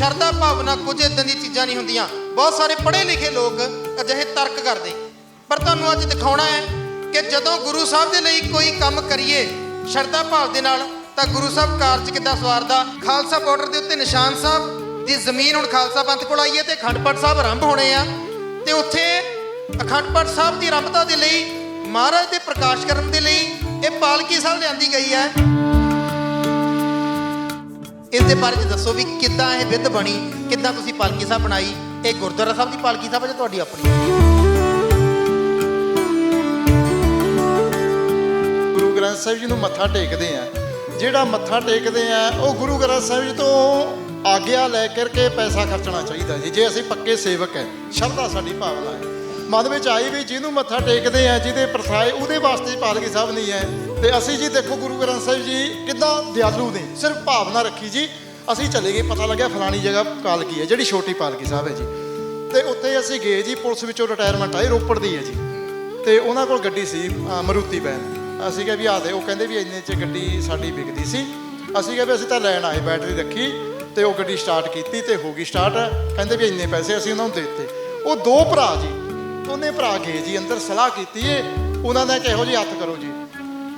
ਸ਼ਰਧਾ ਭਾਵਨਾ ਕੁਝ ਇਦਾਂ ਦੀਆਂ ਚੀਜ਼ਾਂ ਨਹੀਂ ਹੁੰਦੀਆਂ। ਬਹੁਤ ਸਾਰੇ ਪੜ੍ਹੇ ਲਿਖੇ ਲੋਕ ਅਜਿਹੇ ਤਰਕ ਕਰਦੇ। ਪਰ ਤੁਹਾਨੂੰ ਅੱਜ ਦਿਖਾਉਣਾ ਹੈ ਕਿ ਜਦੋਂ ਗੁਰੂ ਸਾਹਿਬ ਦੇ ਲਈ ਕੋਈ ਕੰਮ ਕਰੀਏ ਸ਼ਰਧਾ ਭਾਵ ਦੇ ਨਾਲ, ਤਾਂ ਗੁਰੂ ਸਾਹਿਬ ਕਾਰਜ ਕਿੱਦਾਂ ਸਵਾਰਦਾ? ਖਾਲਸਾ ਬਾਰਡਰ ਦੇ ਉੱਤੇ ਨਿਸ਼ਾਨ ਸਾਹਿਬ ਦੀ ਜ਼ਮੀਨ ਹੁਣ ਖਾਲਸਾ ਪੰਥ ਕੋਲ ਆਈ ਹੈ ਤੇ ਅਖੰਡ ਪਾਠ ਸਾਹਿਬ ਆਰੰਭ ਹੋਣੇ ਆ। ਤੇ ਉੱਥੇ ਅਖੰਡ ਪਾਠ ਸਾਹਿਬ ਦੀ ਆਰੰਭਤਾ ਦੇ ਲਈ ਮਹਾਰਾਜ ਦੇ ਪ੍ਰਕਾਸ਼ ਕਰਨ ਦੇ ਲਈ ਇਹ ਪਾਲਕੀ ਸਾਹਿਬ ਲਿਆਂਦੀ ਗਈ ਹੈ। ਇਸ ਦੇ ਬਾਰੇ 'ਚ ਦੱਸੋ ਵੀ ਕਿੱਦਾਂ ਇਹ ਵਿਧ ਬਣੀ, ਕਿੱਦਾਂ ਤੁਸੀਂ ਪਾਲਕੀ ਸਾਹਿਬ ਬਣਾਈ? ਇਹ ਗੁਰਦੁਆਰਾ ਸਾਹਿਬ ਦੀ ਪਾਲਕੀ ਸਾਹਿਬ ਹੈ ਜਾਂ ਤੁਹਾਡੀ ਆਪਣੀ? ਗੁਰੂ ਗ੍ਰੰਥ ਸਾਹਿਬ ਜੀ ਨੂੰ ਮੱਥਾ ਟੇਕਦੇ ਆ। ਜਿਹੜਾ ਮੱਥਾ ਟੇਕਦੇ ਆ, ਉਹ ਗੁਰੂ ਗ੍ਰੰਥ ਸਾਹਿਬ ਜੀ ਤੋਂ ਆਗਿਆ ਲੈ ਕਰਕੇ ਪੈਸਾ ਖਰਚਣਾ ਚਾਹੀਦਾ ਜੀ। ਜੇ ਅਸੀਂ ਪੱਕੇ ਸੇਵਕ ਹੈ ਸ਼ਰਧਾ ਸਾਡੀ ਭਾਵਨਾ ਹੈ। ਮਨ ਵਿੱਚ ਆਈ ਵੀ ਜਿਹਨੂੰ ਮੱਥਾ ਟੇਕਦੇ ਆ, ਜਿਹਦੇ ਪ੍ਰਥਾਏ ਉਹਦੇ ਵਾਸਤੇ ਪਾਲਕੀ ਸਾਹਿਬ ਨਹੀਂ ਹੈ ਤੇ ਅਸੀਂ ਜੀ ਦੇਖੋ ਗੁਰੂ ਗ੍ਰੰਥ ਸਾਹਿਬ ਜੀ ਕਿੱਦਾਂ ਦਿਆਲੂ ਨੇ, ਸਿਰਫ ਭਾਵਨਾ ਰੱਖੀ ਜੀ। ਅਸੀਂ ਚਲੇ ਗਏ, ਪਤਾ ਲੱਗਿਆ ਫਲਾਣੀ ਜਗ੍ਹਾ ਪਾਲਕੀ ਹੈ, ਜਿਹੜੀ ਛੋਟੀ ਪਾਲਕੀ ਸਾਹਿਬ ਹੈ ਜੀ। ਤੇ ਉੱਥੇ ਅਸੀਂ ਗਏ ਜੀ, ਪੁਲਿਸ ਵਿੱਚੋਂ ਰਿਟਾਇਰਮੈਂਟ ਆਈ, ਰੋਪੜ ਦੀ ਹੈ ਜੀ। ਤੇ ਉਹਨਾਂ ਕੋਲ ਗੱਡੀ ਸੀ ਮਰੂਤੀ ਵੈਨ। ਅਸੀਂ ਕਿਹਾ ਵੀ ਆ ਦੇ ਉਹ ਕਹਿੰਦੇ ਵੀ ਇੰਨੇ ਚ ਗੱਡੀ ਸਾਡੀ ਵਿਕਦੀ ਸੀ। ਅਸੀਂ ਕਿਹਾ ਵੀ ਅਸੀਂ ਤਾਂ ਲੈਣ ਆਏ, ਬੈਟਰੀ ਰੱਖੀ ਤੇ ਉਹ ਗੱਡੀ ਸਟਾਰਟ ਕੀਤੀ ਤੇ ਹੋ ਗਈ ਸਟਾਰਟ ਕਹਿੰਦੇ ਵੀ ਇੰਨੇ ਪੈਸੇ ਅਸੀਂ ਉਹਨਾਂ ਨੂੰ ਦੇ ਦਿੱਤੇ। ਉਹ ਦੋ ਭਰਾ ਜੀ, ਦੋਨੇ ਭਰਾ ਗਏ ਜੀ, ਅੰਦਰ ਸਲਾਹ ਕੀਤੀ ਏ। ਉਹਨਾਂ ਨੇ ਕਿਹੋ ਜੀ ਹੱਥ ਕਰੋ ਜੀ।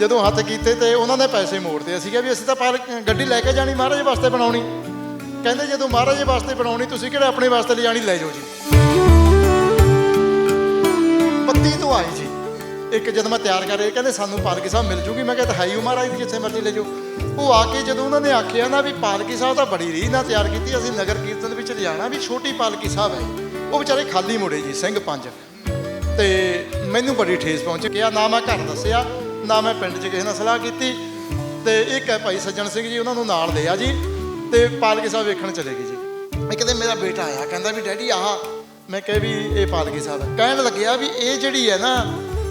ਜਦੋਂ ਹੱਥ ਕੀਤੇ ਤੇ ਉਹਨਾਂ ਨੇ ਪੈਸੇ ਮੋੜਦੇ ਅਸੀਂ ਕਿਹਾ ਵੀ ਅਸੀਂ ਤਾਂ ਪਰ ਗੱਡੀ ਲੈ ਕੇ ਜਾਣੀ, ਮਹਾਰਾਜ ਵਾਸਤੇ ਬਣਾਉਣੀ। ਕਹਿੰਦੇ ਜਦੋਂ ਮਹਾਰਾਜ ਵਾਸਤੇ ਬਣਾਉਣੀ, ਤੁਸੀਂ ਕਿਹੜਾ ਆਪਣੇ ਵਾਸਤੇ ਲਿਜਾਣੀ? ਲੈ ਜਾਓ ਜੀ। ਪੱਤੀ ਤੋਂ ਆਈ ਜੀ। ਇੱਕ ਜਦ ਮੈਂ ਤਿਆਰ ਕਰ ਰਿਹਾ, ਕਹਿੰਦੇ ਸਾਨੂੰ ਪਾਲਕੀ ਸਾਹਿਬ ਮਿਲ ਜੂਗੀ। ਮੈਂ ਕਿਹਾ ਤਾਂ ਹੈ ਮਹਾਰਾਜ ਦੀ ਜਿੱਥੇ ਮਰਜ਼ੀ ਲੈ ਜਾਓ। ਉਹ ਆ ਕੇ ਜਦੋਂ ਉਹਨਾਂ ਨੇ ਆਖਿਆ ਨਾ ਵੀ ਪਾਲਕੀ ਸਾਹਿਬ ਤਾਂ ਬੜੀ ਰੀਹ ਨਾਲ ਤਿਆਰ ਕੀਤੀ, ਅਸੀਂ ਨਗਰ ਕੀਰਤਨ ਵਿੱਚ ਲਿਜਾਣਾ ਵੀ ਛੋਟੀ ਪਾਲਕੀ ਸਾਹਿਬ ਹੈ। ਉਹ ਵਿਚਾਰੇ ਖਾਲੀ ਮੁੜੇ ਜੀ, ਸਿੰਘ ਪੰਜ। ਤੇ ਮੈਨੂੰ ਬੜੀ ਠੇਸ ਪਹੁੰਚ ਗਿਆ ਨਾ ਮੈਂ ਘਰ ਦੱਸਿਆ ਨਾ ਮੈਂ ਪਿੰਡ 'ਚ ਕਿਸੇ ਨਾਲ ਸਲਾਹ ਕੀਤੀ ਤੇ ਇੱਕ ਹੈ ਭਾਈ ਸੱਜਣ ਸਿੰਘ ਜੀ, ਉਹਨਾਂ ਨੂੰ ਨਾਲ ਲਿਆ ਜੀ ਤੇ ਪਾਲਕੀ ਸਾਹਿਬ ਵੇਖਣ ਚਲੇ ਗਏ ਜੀ। ਇੱਕ ਦਿਨ ਮੇਰਾ ਬੇਟਾ ਆਇਆ, ਕਹਿੰਦਾ ਵੀ ਡੈਡੀ ਆਹ, ਮੈਂ ਕਿਹਾ ਵੀ ਇਹ ਪਾਲਕੀ ਸਾਹਿਬ ਕਹਿਣ ਲੱਗਿਆ ਵੀ ਇਹ ਜਿਹੜੀ ਹੈ ਨਾ,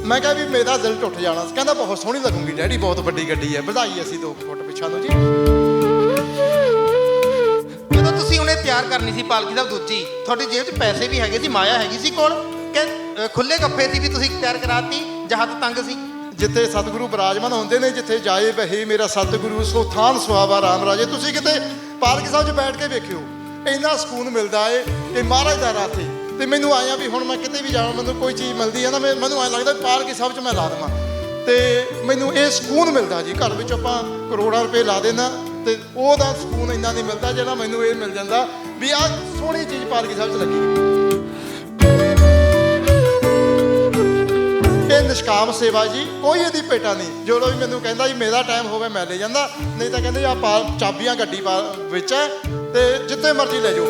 ਮੈਂ ਕਿਹਾ ਵੀ ਮੇਰਾ ਦਿਲ ਟੁੱਟ ਜਾਣਾ। ਕਹਿੰਦਾ ਬਹੁਤ ਸੋਹਣੀ ਲੱਗੂਗੀ ਡੈਡੀ, ਬਹੁਤ ਵੱਡੀ ਗੱਡੀ ਹੈ, ਵਧਾਈ ਅਸੀਂ ਦੋ ਫੁੱਟ ਪਿੱਛਾ ਨੂੰ ਜੀ। ਜਦੋਂ ਤੁਸੀਂ ਉਹਨੇ ਤਿਆਰ ਕਰਨੀ ਸੀ ਪਾਲਕੀ ਸਾਹਿਬ ਦੂਜੀ, ਤੁਹਾਡੀ ਜੇਬ 'ਚ ਪੈਸੇ ਵੀ ਹੈਗੇ ਸੀ, ਮਾਇਆ ਹੈਗੀ ਸੀ ਕੋਲ? ਕਿ ਖੁੱਲੇ ਗੱਫੇ ਸੀ ਵੀ ਤੁਸੀਂ ਤਿਆਰ ਕਰਾਤੀ ਜਾਂ ਤੰਗ ਸੀ? ਜਿੱਥੇ ਸਤਿਗੁਰੂ ਬਿਰਾਜਮਾਨ ਹੁੰਦੇ ਨੇ, ਜਿੱਥੇ ਜਾਏ ਬਹੇ ਮੇਰਾ ਸਤਿਗੁਰੂ, ਸੋ ਥਾਨ ਸੁਹਾਵਾ ਰਾਮ ਰਾਜੇ। ਤੁਸੀਂ ਕਿਤੇ ਪਾਲਕੀ ਸਾਹਿਬ 'ਚ ਬੈਠ ਕੇ ਵੇਖਿਓ, ਇੰਨਾ ਸਕੂਨ ਮਿਲਦਾ ਏ ਕਿ ਮਹਾਰਾਜ ਦਾ ਰਾਤ ਏ ਤੇ ਮੈਨੂੰ ਆਇਆ ਵੀ ਹੁਣ ਮੈਂ ਕਿਤੇ ਵੀ ਜਾਵਾਂ, ਮੈਨੂੰ ਕੋਈ ਚੀਜ਼ ਮਿਲਦੀ ਹੈ ਨਾ, ਮੈਂ- ਮੈਨੂੰ ਐਂ ਲੱਗਦਾ ਵੀ ਪਾਲਕੀ ਸਾਹਿਬ 'ਚ ਮੈਂ ਲਾ ਦੇਵਾਂ। ਤੇ ਮੈਨੂੰ ਇਹ ਸਕੂਨ ਮਿਲਦਾ ਜੀ, ਘਰ ਵਿੱਚ ਆਪਾਂ ਕਰੋੜਾਂ ਰੁਪਏ ਲਾ ਦੇਣਾ ਤੇ ਉਹਦਾ ਸਕੂਨ ਇੰਨਾ ਨਹੀਂ ਮਿਲਦਾ ਜਿਹੜਾ ਮੈਨੂੰ ਇਹ ਮਿਲ ਜਾਂਦਾ ਵੀ ਆਹ ਸੋਹਣੀ ਚੀਜ਼ ਪਾਲਕੀ ਸਾਹਿਬ 'ਚ ਲੱਗੀ। ਨਿਸ਼ਕਾਮ ਸੇਵਾ ਜੀ, ਕੋਈ ਇਹਦੀ ਭੇਟਾ ਨਹੀਂ। ਜਦੋਂ ਵੀ ਮੈਨੂੰ ਕਹਿੰਦਾ ਜੀ, ਮੇਰਾ ਟਾਈਮ ਹੋਵੇ, ਮੈਂ ਲੈ ਜਾਂਦਾ। ਨਹੀਂ ਤਾਂ ਕਹਿੰਦੇ ਆ ਚਾਬੀਆਂ ਗੱਡੀ ਵਿੱਚ ਹੈ, ਤੇ ਜਿੱਥੇ ਮਰਜ਼ੀ ਲੈ ਜਾਓ।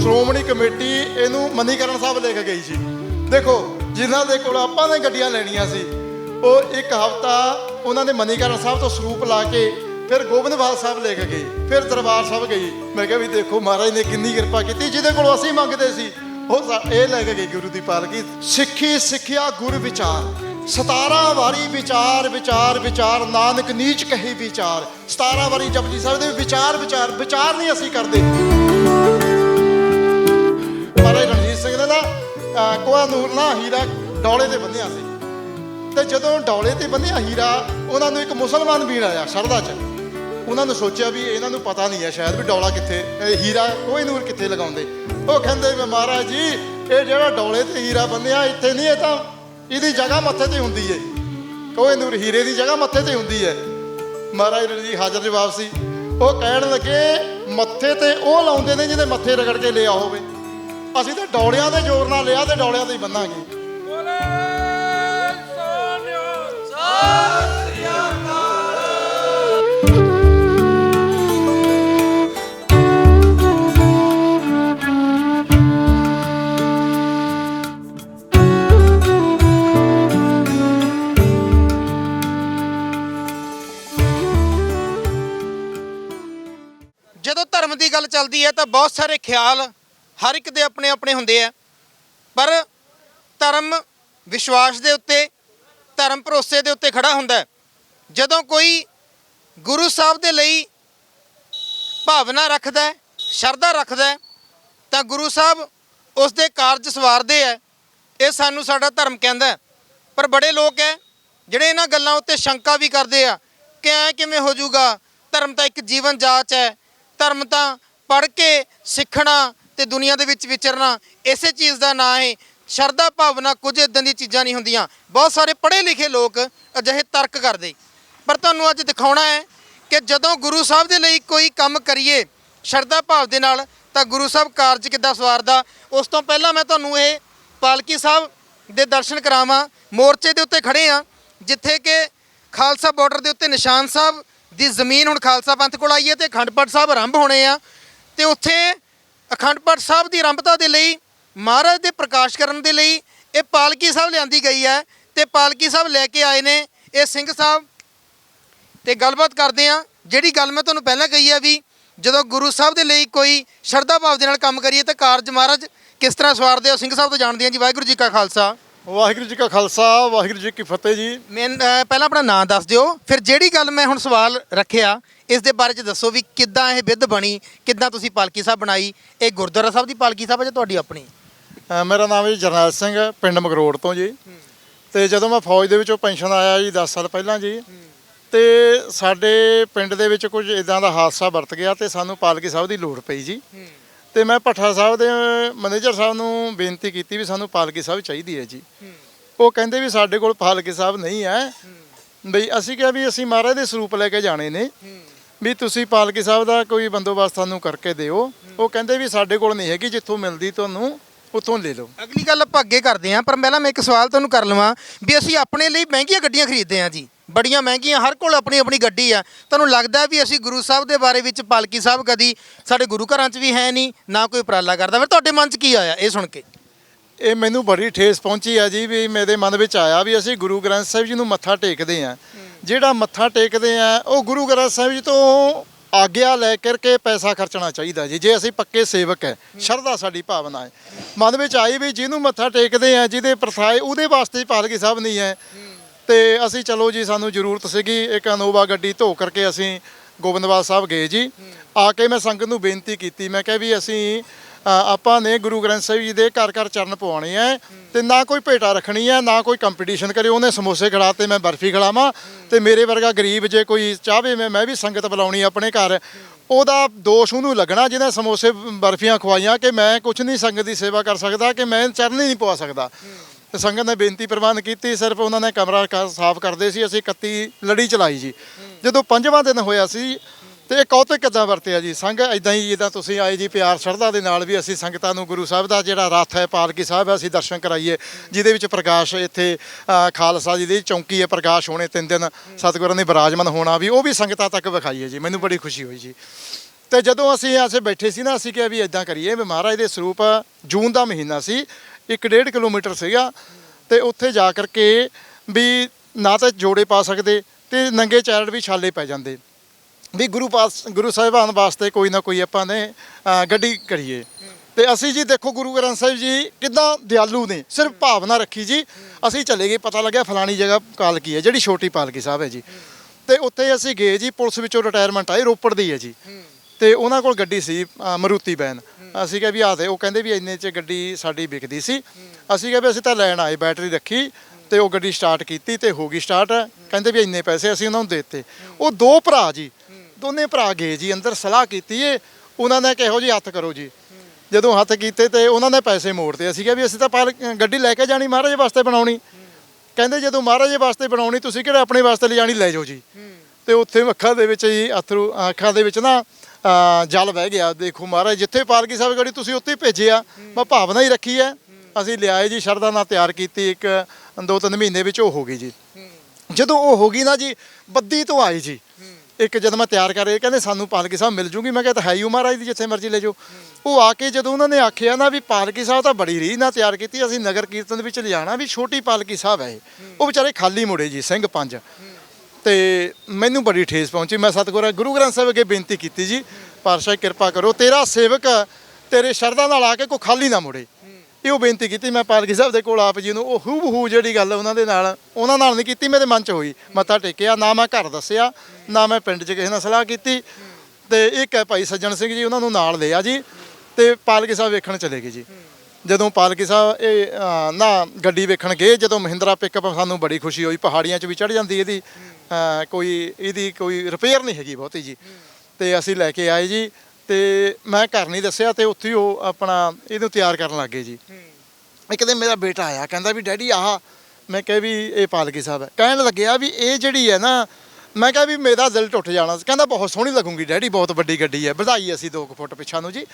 ਸ਼੍ਰੋਮਣੀ ਕਮੇਟੀ ਇਹਨੂੰ ਮਨੀਕਰਨ ਸਾਹਿਬ ਲੈ ਕੇ ਗਈ ਸੀ। ਦੇਖੋ, ਜਿਨ੍ਹਾਂ ਦੇ ਕੋਲ ਆਪਾਂ ਨੇ ਗੱਡੀਆਂ ਲੈਣੀਆਂ ਸੀ, ਉਹ ਇੱਕ ਹਫਤਾ ਉਹਨਾਂ ਨੇ ਮਨੀਕਰਨ ਸਾਹਿਬ ਤੋਂ ਸਰੂਪ ਲਾ ਕੇ ਫਿਰ ਗੋਬਿੰਦਵਾਲ ਸਾਹਿਬ ਲੈ ਕੇ ਗਏ, ਫਿਰ ਦਰਬਾਰ ਸਾਹਿਬ ਗਈ ਮੈਂ ਕਿਹਾ ਵੀ ਦੇਖੋ, ਮਹਾਰਾਜ ਨੇ ਕਿੰਨੀ ਕਿਰਪਾ ਕੀਤੀ, ਜਿਹਦੇ ਕੋਲ ਅਸੀਂ ਮੰਗਦੇ ਸੀ। ਉਹ ਸਾ- ਇਹ ਲੈ ਕੇ ਗਈ ਗੁਰੂ ਦੀ ਪਾਲਕੀ। ਸਿੱਖੀ ਸਿੱਖਿਆ ਗੁਰ ਵਿਚਾਰ। 17 ਵਾਰੀ ਵਿਚਾਰ ਵਿਚਾਰ ਵਿਚਾਰ ਨਾਨਕ ਨੀਚ ਕਹੀ ਵਿਚਾਰ। 17 ਵਾਰੀ ਜਪਜੀ ਸਾਹਿਬ ਦੇ ਵਿਚਾਰ ਵਿਚਾਰ ਵਿਚਾਰ ਨਹੀਂ ਅਸੀਂ ਕਰਦੇ। ਮਹਾਰਾਜ ਰਣਜੀਤ ਸਿੰਘ ਨੇ ਨਾ ਅਹ, ਕੋਹ ਨੂਰ ਨਾ ਹੀਰਾ ਡੌਲੇ ਤੇ ਬੰਨਿਆ ਸੀ। ਤੇ ਜਦੋਂ ਡੌਲੇ ਤੇ ਬੰਨਿਆ ਹੀਰਾ ਉਹਨਾਂ ਨੂੰ ਇੱਕ ਮੁਸਲਮਾਨ ਵੀਰ ਆਇਆ ਸ਼ਰਧਾ ਚ। ਉਹਨਾਂ ਨੂੰ ਸੋਚਿਆ ਵੀ ਇਹਨਾਂ ਨੂੰ ਪਤਾ ਨਹੀਂ ਹੈ ਸ਼ਾਇਦ ਵੀ ਡੌਲਾ ਕਿੱਥੇ ਇਹ ਹੀਰਾ ਕੋਈ ਨੂਰ ਕਿੱਥੇ ਲਗਾਉਂਦੇ। ਉਹ ਕਹਿੰਦੇ ਵੀ ਮਹਾਰਾਜ ਜੀ, ਇਹ ਜਿਹੜਾ ਡੌਲੇ ਤੇ ਹੀਰਾ ਬੰਨਿਆ, ਇੱਥੇ ਨਹੀਂ, ਇਹ ਤਾਂ ਇਹਦੀ ਜਗ੍ਹਾ ਮੱਥੇ ਤੇ ਹੁੰਦੀ ਹੈ ਕੋਹ ਨੂਰ ਹੀਰੇ ਦੀ ਜਗ੍ਹਾ ਮੱਥੇ ਤੇ ਹੁੰਦੀ ਹੈ ਮਹਾਰਾਜ ਜੀ ਹਾਜ਼ਰ ਜਵਾਬ ਸੀ। ਉਹ ਕਹਿਣ ਲੱਗੇ, ਮੱਥੇ ਤੇ ਉਹ ਲਾਉਂਦੇ ਨੇ ਜਿਹਦੇ ਮੱਥੇ ਰਗੜ ਕੇ ਲਿਆ ਹੋਵੇ। ਅਸੀਂ ਤਾਂ ਡੌਲਿਆਂ ਦੇ ਜ਼ੋਰ ਨਾਲ ਲਿਆ ਤੇ ਡੌਲਿਆਂ ਤੇ ਹੀ ਬੰਨਾਂਗੇ। ਜਦੋਂ ਧਰਮ ਦੀ ਗੱਲ ਚੱਲਦੀ ਹੈ ਤਾਂ ਬਹੁਤ ਸਾਰੇ ਖਿਆਲ ਹਰ ਇੱਕ ਦੇ ਆਪਣੇ ਆਪਣੇ ਹੁੰਦੇ ਆ। ਪਰ ਧਰਮ ਵਿਸ਼ਵਾਸ ਦੇ ਉੱਤੇ, ਧਰਮ ਭਰੋਸੇ ਦੇ ਉੱਤੇ ਖੜਾ ਹੁੰਦਾ ਜਦੋਂ ਕੋਈ ਗੁਰੂ ਸਾਹਿਬ ਦੇ ਲਈ ਭਾਵਨਾ ਰੱਖਦਾ ਸ਼ਰਧਾ ਰੱਖਦਾ ਤਾਂ ਗੁਰੂ ਸਾਹਿਬ ਉਸ ਦੇ ਕਾਰਜ ਸਵਾਰਦੇ ਹੈ ਇਹ ਸਾਨੂੰ ਸਾਡਾ ਧਰਮ ਕਹਿੰਦਾ ਪਰ ਬੜੇ ਲੋਕ ਹੈ, ਜਿਹੜੇ ਇਹਨਾਂ ਗੱਲਾਂ ਉੱਤੇ ਸ਼ੰਕਾ ਵੀ ਕਰਦੇ ਆ, ਕਿ ਐ ਕਿਵੇਂ ਹੋ ਜਾਊਗਾ? ਧਰਮ ਤਾਂ ਇੱਕ ਜੀਵਨ ਜਾਚ ਹੈ। ਧਰਮ ਤਾਂ ਪੜ੍ਹ ਕੇ ਸਿੱਖਣਾ ਤੇ ਦੁਨੀਆ ਦੇ ਵਿੱਚ ਵਿਚਰਨਾ, ਇਸੇ ਚੀਜ਼ ਦਾ ਨਾਂ ਹੈ ਸ਼ਰਧਾ ਭਾਵਨਾ ਕੁਝ ਇਦਾਂ ਦੀਆਂ ਚੀਜ਼ਾਂ ਨਹੀਂ ਹੁੰਦੀਆਂ। ਬਹੁਤ ਸਾਰੇ ਪੜ੍ਹੇ ਲਿਖੇ ਲੋਕ ਅਜਿਹੇ ਤਰਕ ਕਰਦੇ। ਪਰ ਤੁਹਾਨੂੰ ਅੱਜ ਦਿਖਾਉਣਾ ਹੈ ਕਿ ਜਦੋਂ ਗੁਰੂ ਸਾਹਿਬ ਦੇ ਲਈ ਕੋਈ ਕੰਮ ਕਰੀਏ ਸ਼ਰਧਾ ਭਾਵ ਦੇ ਨਾਲ, ਤਾਂ ਗੁਰੂ ਸਾਹਿਬ ਕਾਰਜ ਕਿੱਦਾਂ ਸਵਾਰਦਾ। ਉਸ ਤੋਂ ਪਹਿਲਾਂ ਮੈਂ ਤੁਹਾਨੂੰ ਇਹ ਪਾਲਕੀ ਸਾਹਿਬ ਦੇ ਦਰਸ਼ਨ ਕਰਾਵਾਂ। ਮੋਰਚੇ ਦੇ ਉੱਤੇ ਖੜੇ ਆ ਜਿੱਥੇ ਕਿ ਖਾਲਸਾ ਬਾਰਡਰ ਦੇ ਉੱਤੇ ਨਿਸ਼ਾਨ ਸਾਹਿਬ ਦੀ ਜ਼ਮੀਨ ਹੁਣ ਖਾਲਸਾ ਪੰਥ ਕੋਲ ਆਈ ਹੈ ਤੇ ਅਖੰਡ ਪਾਠ ਸਾਹਿਬ ਆਰੰਭ ਹੋਣੇ ਆ, ਤੇ ਉੱਥੇ ਅਖੰਡ ਪਾਠ ਸਾਹਿਬ ਦੀ ਆਰੰਭਤਾ ਦੇ ਲਈ, ਮਹਾਰਾਜ ਦੇ ਪ੍ਰਕਾਸ਼ ਕਰਨ ਦੇ ਲਈ ਇਹ ਪਾਲਕੀ ਸਾਹਿਬ ਲਿਆਂਦੀ ਗਈ ਹੈ, ਤੇ ਪਾਲਕੀ ਸਾਹਿਬ ਲੈ ਕੇ ਆਏ ਨੇ ਇਹ ਸਿੰਘ ਸਾਹਿਬ। ਤੇ ਗੱਲਬਾਤ ਕਰਦੇ ਆ ਜਿਹੜੀ ਗੱਲ ਮੈਂ ਤੁਹਾਨੂੰ ਪਹਿਲਾਂ ਕਹੀ ਹੈ ਵੀ ਜਦੋਂ ਗੁਰੂ ਸਾਹਿਬ ਦੇ ਲਈ ਕੋਈ ਸ਼ਰਧਾ ਭਾਵ ਦੇ ਨਾਲ ਕੰਮ ਕਰੀਏ ਤਾਂ ਕਾਰਜ ਮਹਾਰਾਜ ਕਿਸ ਤਰ੍ਹਾਂ ਸਵਾਰਦੇ ਹੋ ਸਿੰਘ ਸਾਹਿਬ ਤੋਂ ਜਾਣਦੇ ਆ ਜੀ, ਵਾਹਿਗੁਰੂ ਜੀ ਕਾ ਖਾਲਸਾ। ਵਾਹਿਗੁਰੂ ਜੀ ਕਾ ਖਾਲਸਾ ਵਾਹਿਗੁਰੂ ਜੀ ਕੀ ਫਤਿਹ ਜੀ। ਮੈਂ ਅਹ, ਪਹਿਲਾਂ ਆਪਣਾ ਨਾਮ ਦੱਸ ਦਿਓ। ਫਿਰ ਜਿਹੜੀ ਗੱਲ ਮੈਂ ਹੁਣ ਸਵਾਲ ਰੱਖਿਆ ਇਸ ਦੇ ਬਾਰੇ ਚ ਦੱਸੋ ਵੀ ਕਿੱਦਾਂ ਇਹ ਵਿਧ ਬਣੀ ਕਿੱਦਾਂ ਤੁਸੀਂ ਪਾਲਕੀ ਸਾਹਿਬ ਬਣਾਈ? ਇਹ ਗੁਰਦੁਆਰਾ ਸਾਹਿਬ ਦੀ ਪਾਲਕੀ ਸਾਹਿਬ ਹੈ ਜਾਂ ਤੁਹਾਡੀ ਆਪਣੀ? ਅ, ਮੇਰਾ ਨਾਮ ਹੈ ਜੀ ਜਰਨੈਲ ਸਿੰਘ ਪਿੰਡ ਮਗਰੋੜ ਤੋਂ ਜੀ। ਤੇ ਜਦੋਂ ਮੈਂ ਫੌਜ ਦੇ ਵਿੱਚੋਂ ਪੈਨਸ਼ਨ ਆਇਆ ਜੀ 10 ਸਾਲ ਪਹਿਲਾਂ ਜੀ ਤੇ ਸਾਡੇ ਪਿੰਡ ਦੇ ਵਿੱਚ ਕੁਝ ਇਦਾਂ ਦਾ ਹਾਦਸਾ ਵਰਤ ਗਿਆ ਤੇ ਸਾਨੂੰ ਪਾਲਕੀ ਸਾਹਿਬ ਦੀ ਲੋੜ ਪਈ ਜੀ। ਤੇ ਮੈਂ ਭੱਠਾ ਸਾਹਿਬ ਦੇ ਮੈਨੇਜਰ ਸਾਹਿਬ ਨੂੰ ਬੇਨਤੀ ਕੀਤੀ ਵੀ ਸਾਨੂੰ ਪਾਲਕੀ ਸਾਹਿਬ ਚਾਹੀਦੀ ਹੈ ਜੀ। ਉਹ ਕਹਿੰਦੇ ਵੀ ਸਾਡੇ ਕੋਲ ਪਾਲਕੀ ਸਾਹਿਬ ਨਹੀਂ ਹੈ। ਬਈ ਅਸੀਂ ਕਿਹਾ ਵੀ ਅਸੀਂ ਮਹਾਰਾਜ ਦੇ ਸਰੂਪ ਲੈ ਕੇ ਜਾਣੇ ਨੇ। ਵੀ ਤੁਸੀਂ ਪਾਲਕੀ ਸਾਹਿਬ ਦਾ ਕੋਈ ਬੰਦੋਬਸਤ ਸਾਨੂੰ ਕਰਕੇ ਦਿਓ। ਉਹ ਕਹਿੰਦੇ ਵੀ ਸਾਡੇ ਕੋਲ ਨਹੀਂ ਹੈਗੀ ਜਿੱਥੋਂ ਮਿਲਦੀ ਤੁਹਾਨੂੰ ਉੱਥੋਂ ਲੈ ਲਓ। ਅਗਲੀ ਗੱਲ ਆਪਾਂ ਅੱਗੇ ਕਰਦੇ ਹਾਂ ਪਰ ਪਹਿਲਾਂ ਮੈਂ ਇੱਕ ਸਵਾਲ ਤੁਹਾਨੂੰ ਕਰ ਲਵਾਂ ਵੀ ਅਸੀਂ ਆਪਣੇ ਲਈ ਮਹਿੰਗੀਆਂ ਗੱਡੀਆਂ ਖਰੀਦਦੇ ਹਾਂ ਜੀ। ਬੜੀਆਂ ਮਹਿੰਗੀਆਂ, ਹਰ ਕੋਲ ਆਪਣੀ ਆਪਣੀ ਗੱਡੀ ਆ। ਤੁਹਾਨੂੰ ਲੱਗਦਾ ਵੀ ਅਸੀਂ ਗੁਰੂ ਸਾਹਿਬ ਦੇ ਬਾਰੇ ਵਿੱਚ ਪਾਲਕੀ ਸਾਹਿਬ ਕਦੀ ਸਾਡੇ ਗੁਰੂ ਘਰਾਂ 'ਚ ਵੀ ਹੈ ਨਹੀਂ, ਨਾ ਕੋਈ ਉਪਰਾਲਾ ਕਰਦਾ। ਫਿਰ ਤੁਹਾਡੇ ਮਨ 'ਚ ਕੀ ਆਇਆ? ਇਹ ਸੁਣ ਕੇ। ਇਹ ਮੈਨੂੰ ਬੜੀ ਠੇਸ ਪਹੁੰਚੀ ਆ ਜੀ ਵੀ ਮੇਰੇ ਮਨ ਵਿੱਚ ਆਇਆ ਵੀ ਅਸੀਂ ਗੁਰੂ ਗ੍ਰੰਥ ਸਾਹਿਬ ਜੀ ਨੂੰ ਮੱਥਾ ਟੇਕਦੇ ਆ। ਜਿਹੜਾ ਮੱਥਾ ਟੇਕਦੇ ਆ, ਉਹ ਗੁਰੂ ਗ੍ਰੰਥ ਸਾਹਿਬ ਜੀ ਤੋਂ ਆਗਿਆ ਲੈ ਕਰਕੇ ਪੈਸਾ ਖਰਚਣਾ ਚਾਹੀਦਾ ਜੀ। ਜੇ ਅਸੀਂ ਪੱਕੇ ਸੇਵਕ ਹੈ ਸ਼ਰਧਾ ਸਾਡੀ ਭਾਵਨਾ ਹੈ। ਮਨ ਵਿੱਚ ਆਈ ਵੀ ਜਿਹਨੂੰ ਮੱਥਾ ਟੇਕਦੇ ਆ, ਜਿਹਦੇ ਪ੍ਰਥਾਏ ਉਹਦੇ ਵਾਸਤੇ ਪਾਲਕੀ ਸਾਹਿਬ ਨਹੀਂ ਹੈ। ਤੇ ਅਸੀਂ ਚਲੋ ਜੀ, ਸਾਨੂੰ ਜ਼ਰੂਰਤ ਸੀਗੀ ਇੱਕ ਅਨੋਵਾ ਗੱਡੀ ਧੋ ਕਰਕੇ ਅਸੀਂ ਗੋਬਿੰਦਵਾਲ ਸਾਹਿਬ ਗਏ ਜੀ। ਆ ਕੇ ਮੈਂ ਸੰਗਤ ਨੂੰ ਬੇਨਤੀ ਕੀਤੀ, ਮੈਂ ਕਿਹਾ ਵੀ ਅਸੀਂ ਆਪਾਂ ਨੇ ਗੁਰੂ ਗ੍ਰੰਥ ਸਾਹਿਬ ਜੀ ਦੇ ਘਰ ਘਰ ਚਰਨ ਪਵਾਉਣੇ ਆ ਤੇ ਨਾ ਕੋਈ ਭੇਟਾ ਰੱਖਣੀ ਆ ਨਾ ਕੋਈ ਕੰਪੀਟੀਸ਼ਨ ਕਰੇ ਉਹਨੇ ਸਮੋਸੇ ਖਿਲਾਤੇ ਮੈਂ ਬਰਫੀ ਖਿਲਾਵਾਂ ਤੇ ਮੇਰੇ ਵਰਗਾ ਗਰੀਬ ਜੇ ਕੋਈ ਚਾਹਵੇ ਮੈਂ ਮੈਂ ਵੀ ਸੰਗਤ ਬੁਲਾਉਣੀ ਆਪਣੇ ਘਰ। ਉਹਦਾ ਦੋਸ਼ ਉਹਨੂੰ ਲੱਗਣਾ ਜਿਹਨੇ ਸਮੋਸੇ, ਬਰਫੀਆਂ ਖਵਾਈਆਂ ਕਿ ਮੈਂ ਕੁਝ ਨਹੀਂ ਸੰਗਤ ਦੀ ਸੇਵਾ ਕਰ ਸਕਦਾ, ਕਿ ਮੈਂ ਚਰਨ ਹੀ ਨਹੀਂ ਪਵਾ ਸਕਦਾ। ਤੇ ਸੰਗਤ ਨੇ ਬੇਨਤੀ ਪ੍ਰਵਾਨ ਕੀਤੀ ਸਿਰਫ ਉਹਨਾਂ ਨੇ ਕਮਰਾ ਕ- ਸਾਫ਼ ਕਰਦੇ ਸੀ ਅਸੀਂ 31 ਲੜੀ ਚਲਾਈ ਜੀ। ਜਦੋਂ ਪੰਜਵਾਂ ਦਿਨ ਹੋਇਆ ਸੀ ਤੇ ਇਹ ਕੌਤਕ ਕਿੱਦਾਂ ਵਰਤਿਆ ਜੀ? ਸੰਗ ਇਦਾਂ ਹੀ ਜਿੱਦਾਂ ਤੁਸੀਂ ਆਏ ਜੀ ਪਿਆਰ ਸ਼ਰਧਾ ਦੇ ਨਾਲ ਵੀ ਅਸੀਂ ਸੰਗਤਾਂ ਨੂੰ ਗੁਰੂ ਸਾਹਿਬ ਦਾ ਜਿਹੜਾ ਰੱਥ ਹੈ ਪਾਲਕੀ ਸਾਹਿਬ ਹੈ ਅਸੀਂ ਦਰਸ਼ਨ ਕਰਾਈਏ ਜਿਹਦੇ ਵਿੱਚ ਪ੍ਰਕਾਸ਼ ਇੱਥੇ ਅ, ਖਾਲਸਾ ਜੀ ਦੀ ਚੌਂਕੀ ਹੈ ਪ੍ਰਕਾਸ਼ ਹੋਣੇ ਤਿੰਨ ਦਿਨ ਸਤਿਗੁਰਾਂ ਦੇ ਬਿਰਾਜਮਾਨ ਹੋਣਾ ਵੀ ਉਹ ਵੀ ਸੰਗਤਾਂ ਤੱਕ ਵਿਖਾਈਏ ਜੀ ਮੈਨੂੰ ਬੜੀ ਖੁਸ਼ੀ ਹੋਈ ਜੀ। ਤੇ ਜਦੋਂ ਅਸੀਂ ਆਸੇ ਬੈਠੇ ਸੀ ਨਾ ਅਸੀਂ ਕਿਹਾ ਵੀ ਇਦਾਂ ਕਰੀਏ ਵੀ ਮਹਾਰਾਜ ਦੇ ਸਰੂਪ ਜੂਨ ਦਾ ਮਹੀਨਾ ਸੀ 1.5 ਕਿਲੋਮੀਟਰ ਸੀਗਾ ਤੇ ਉੱਥੇ ਜਾ ਕਰਕੇ ਵੀ ਨਾ ਤਾਂ ਜੋੜੇ ਪਾ ਸਕਦੇ ਤੇ ਨੰਗੇ ਚੈਰੜ ਵੀ ਛਾਲੇ ਪੈ ਜਾਂਦੇ। ਵੀ ਗੁਰੂ ਪਾਸ, ਗੁਰੂ ਸਾਹਿਬਾਨ ਵਾਸਤੇ ਕੋਈ ਨਾ ਕੋਈ ਆਪਾਂ ਨੇ ਗੱਡੀ ਕਰੀਏ। ਤੇ ਅਸੀਂ ਜੀ ਦੇਖੋ ਗੁਰੂ ਗ੍ਰੰਥ ਸਾਹਿਬ ਜੀ ਕਿਦਾਂ ਦਿਆਲੂ ਨੇ, ਸਿਰਫ ਭਾਵਨਾ ਰੱਖੀ ਜੀ, ਅਸੀਂ ਚਲੇ ਗਏ, ਪਤਾ ਲੱਗਿਆ ਫਲਾਣੀ ਜਗ੍ਹਾ ਪਾਲਕੀ ਹੈ, ਜਿਹੜੀ ਛੋਟੀ ਪਾਲਕੀ ਸਾਹਿਬ ਹੈ ਜੀ। ਤੇ ਉੱਥੇ ਅਸੀਂ ਗਏ ਜੀ, ਪੁਲਿਸ ਵਿੱਚੋਂ ਰਿਟਾਇਰਮੈਂਟ ਆਈ, ਰੋਪੜ ਦੀ ਹੈ ਜੀ। ਤੇ ਉਹਨਾਂ ਕੋਲ ਗੱਡੀ ਸੀ ਮਰੂਤੀ ਬੈਨ ਅਸੀਂ ਕਿਹਾ ਵੀ ਆ ਤੇ ਉਹ ਕਹਿੰਦੇ ਵੀ ਇੰਨੇ ਚ ਗੱਡੀ ਸਾਡੀ ਵਿਕਦੀ ਸੀ। ਅਸੀਂ ਕਿਹਾ ਵੀ ਅਸੀਂ ਤਾਂ ਲੈਣ ਆਏ, ਬੈਟਰੀ ਰੱਖੀ ਤੇ ਉਹ ਗੱਡੀ ਸਟਾਰਟ ਕੀਤੀ ਤੇ ਹੋ ਗਈ ਸਟਾਰਟ ਕਹਿੰਦੇ ਵੀ ਇੰਨੇ ਪੈਸੇ ਅਸੀਂ ਉਹਨਾਂ ਨੂੰ ਦੇਤੇ। ਉਹ ਦੋ ਭਰਾ ਜੀ, ਦੋਨੇ ਭਰਾ ਗਏ ਜੀ, ਅੰਦਰ ਸਲਾਹ ਕੀਤੀ ਏ, ਉਹਨਾਂ ਨੇ ਕਿਹੋ ਜੀ ਹੱਥ ਕਰੋ ਜੀ। ਜਦੋਂ ਹੱਥ ਕੀਤੇ ਤੇ ਉਹਨਾਂ ਨੇ ਪੈਸੇ ਮੋੜਤੇ। ਅਸੀਂ ਕਿਹਾ ਵੀ ਅਸੀਂ ਤਾਂ ਪਾਲ ਗੱਡੀ ਲੈ ਕੇ ਜਾਣੀ, ਮਹਾਰਾਜ ਵਾਸਤੇ ਬਣਾਉਣੀ। ਕਹਿੰਦੇ ਜਦੋਂ ਮਹਾਰਾਜ ਵਾਸਤੇ ਬਣਾਉਣੀ, ਤੁਸੀਂ ਕਿਹੜਾ ਆਪਣੇ ਵਾਸਤੇ ਲਿਜਾਣੀ, ਲੈ ਜਾਓ ਜੀ। ਤੇ ਉੱਥੇ ਅੱਖਾਂ ਦੇ ਵਿੱਚ ਜੀ ਅਥਰੂ ਅੱਖਾਂ ਦੇ ਵਿੱਚ ਨਾ ਜਲ ਵਹਿ ਗਿਆ। ਦੇਖੋ ਮਹਾਰਾਜ ਜਿੱਥੇ ਪਾਲਕੀ ਸਾਹਿਬ ਗੜੀ ਤੁਸੀਂ ਉੱਥੇ ਹੀ ਭੇਜਿਆ ਮੈਂ ਭਾਵਨਾ ਹੀ ਰੱਖੀ ਹੈ। ਅਸੀਂ ਲਿਆਏ ਜੀ ਸ਼ਰਧਾ ਨਾਲ ਤਿਆਰ ਕੀਤੀ ਇੱਕ ਦੋ ਤਿੰਨ ਮਹੀਨੇ ਵਿੱਚ ਉਹ ਹੋ ਗਈ ਜੀ। ਜਦੋਂ ਉਹ ਹੋ ਗਈ ਨਾ ਜੀ ਬੱਦੀ ਤੋਂ ਆਈ ਜੀ। ਇੱਕ ਜਦ ਮੈਂ ਤਿਆਰ ਕਰ ਰਿਹਾ ਕਹਿੰਦੇ ਸਾਨੂੰ ਪਾਲਕੀ ਸਾਹਿਬ ਮਿਲ ਜੂਗੀ। ਮੈਂ ਕਿਹਾ ਤਾਂ ਹੈ ਹੀ ਮਹਾਰਾਜ ਦੀ ਜਿੱਥੇ ਮਰਜ਼ੀ ਲੈ ਜਾਓ। ਉਹ ਆ ਕੇ ਜਦੋਂ ਉਹਨਾਂ ਨੇ ਆਖਿਆ ਨਾ ਵੀ ਪਾਲਕੀ ਸਾਹਿਬ ਤਾਂ ਬੜੀ ਰੀਝ ਨਾਲ ਤਿਆਰ ਕੀਤੀ ਅਸੀਂ ਨਗਰ ਕੀਰਤਨ ਵਿੱਚ ਲਿਜਾਣਾ ਵੀ ਛੋਟੀ ਪਾਲਕੀ ਸਾਹਿਬ ਹੈ ਉਹ ਵਿਚਾਰੇ ਖਾਲੀ ਮੁੜੇ ਜੀ ਸਿੰਘ ਪੰਜ। ਤੇ ਮੈਨੂੰ ਬੜੀ ਠੇਸ ਪਹੁੰਚੀ। ਮੈਂ ਸਤਿਗੁਰ, ਗੁਰੂ ਗ੍ਰੰਥ ਸਾਹਿਬ ਅੱਗੇ ਬੇਨਤੀ ਕੀਤੀ ਜੀ, ਪਾਤਸ਼ਾਹ ਕਿਰਪਾ ਕਰੋ, ਤੇਰਾ ਸੇਵਕ ਤੇਰੇ ਸ਼ਰਧਾ ਨਾਲ ਆ ਕੇ ਕੋਈ ਖਾਲੀ ਨਾ ਮੁੜੇ। ਇਹ ਉਹ ਬੇਨਤੀ ਕੀਤੀ ਮੈਂ ਪਾਲਕੀ ਸਾਹਿਬ ਦੇ ਕੋਲ, ਆਪ ਜੀ ਨੂੰ ਉਹ ਹੂ ਬਹੂ ਜਿਹੜੀ ਗੱਲ ਉਹਨਾਂ ਦੇ ਨਾਲ, ਉਹਨਾਂ ਨਾਲ ਨਹੀਂ ਕੀਤੀ, ਮੇਰੇ ਮਨ 'ਚ ਹੋਈ। ਮੱਥਾ ਟੇਕਿਆ, ਨਾ ਮੈਂ ਘਰ ਦੱਸਿਆ, ਨਾ ਮੈਂ ਪਿੰਡ 'ਚ ਕਿਸੇ ਨਾਲ ਸਲਾਹ ਕੀਤੀ। ਤੇ ਇੱਕ ਹੈ ਭਾਈ ਸੱਜਣ ਸਿੰਘ ਜੀ, ਉਹਨਾਂ ਨੂੰ ਨਾਲ ਲਿਆ ਜੀ ਤੇ ਪਾਲਕੀ ਸਾਹਿਬ ਵੇਖਣ ਚਲੇ ਗਏ ਜੀ। ਜਦੋਂ ਪਾਲਕੀ ਸਾਹਿਬ ਇਹ ਨਾ ਗੱਡੀ ਵੇਖਣ ਗਏ, ਜਦੋਂ ਮਹਿੰਦਰਾ ਪਿਕਅਪ ਸਾਨੂੰ ਬੜੀ ਖੁਸ਼ੀ ਹੋਈ, ਪਹਾੜੀਆਂ 'ਚ ਵੀ ਚੜ ਜਾਂਦੀ ਇਹਦੀ। ਕੋਈ ਇਹਦੀ ਕੋਈ ਰਿਪੇਅਰ ਨਹੀਂ ਹੈਗੀ ਬਹੁਤੀ ਜੀ। ਤੇ ਅਸੀਂ ਲੈ ਕੇ ਆਏ ਜੀ। ਤੇ ਮੈਂ ਘਰ ਨਹੀਂ ਦੱਸਿਆ ਤੇ ਉੱਥੇ ਉਹ ਆਪਣਾ ਇਹਨੂੰ ਤਿਆਰ ਕਰਨ ਲੱਗੇ ਜੀ। ਇੱਕ ਦਿਨ ਮੇਰਾ ਬੇਟਾ ਆਇਆ, ਕਹਿੰਦਾ ਵੀ ਡੈਡੀ ਆਹ, ਮੈਂ ਕਿਹਾ ਵੀ ਇਹ ਪਾਲਕੀ ਸਾਹਿਬ ਹੈ। ਕਹਿਣ ਲੱਗਿਆ ਵੀ ਇਹ ਜਿਹੜੀ ਹੈ ਨਾ, ਮੈਂ ਕਿਹਾ ਵੀ ਮੇਰਾ ਦਿਲ ਟੁੱਟ ਜਾਣਾ। ਕਹਿੰਦਾ ਬਹੁਤ ਸੋਹਣੀ ਲੱਗੂਗੀ। ਡੈਡੀ ਬਹੁਤ ਵੱਡੀ ਗੱਡੀ ਹੈ। ਵਧਾਈ ਅਸੀਂ 2 ਫੁੱਟ ਪਿੱਛਾ ਨੂੰ ਜੀ।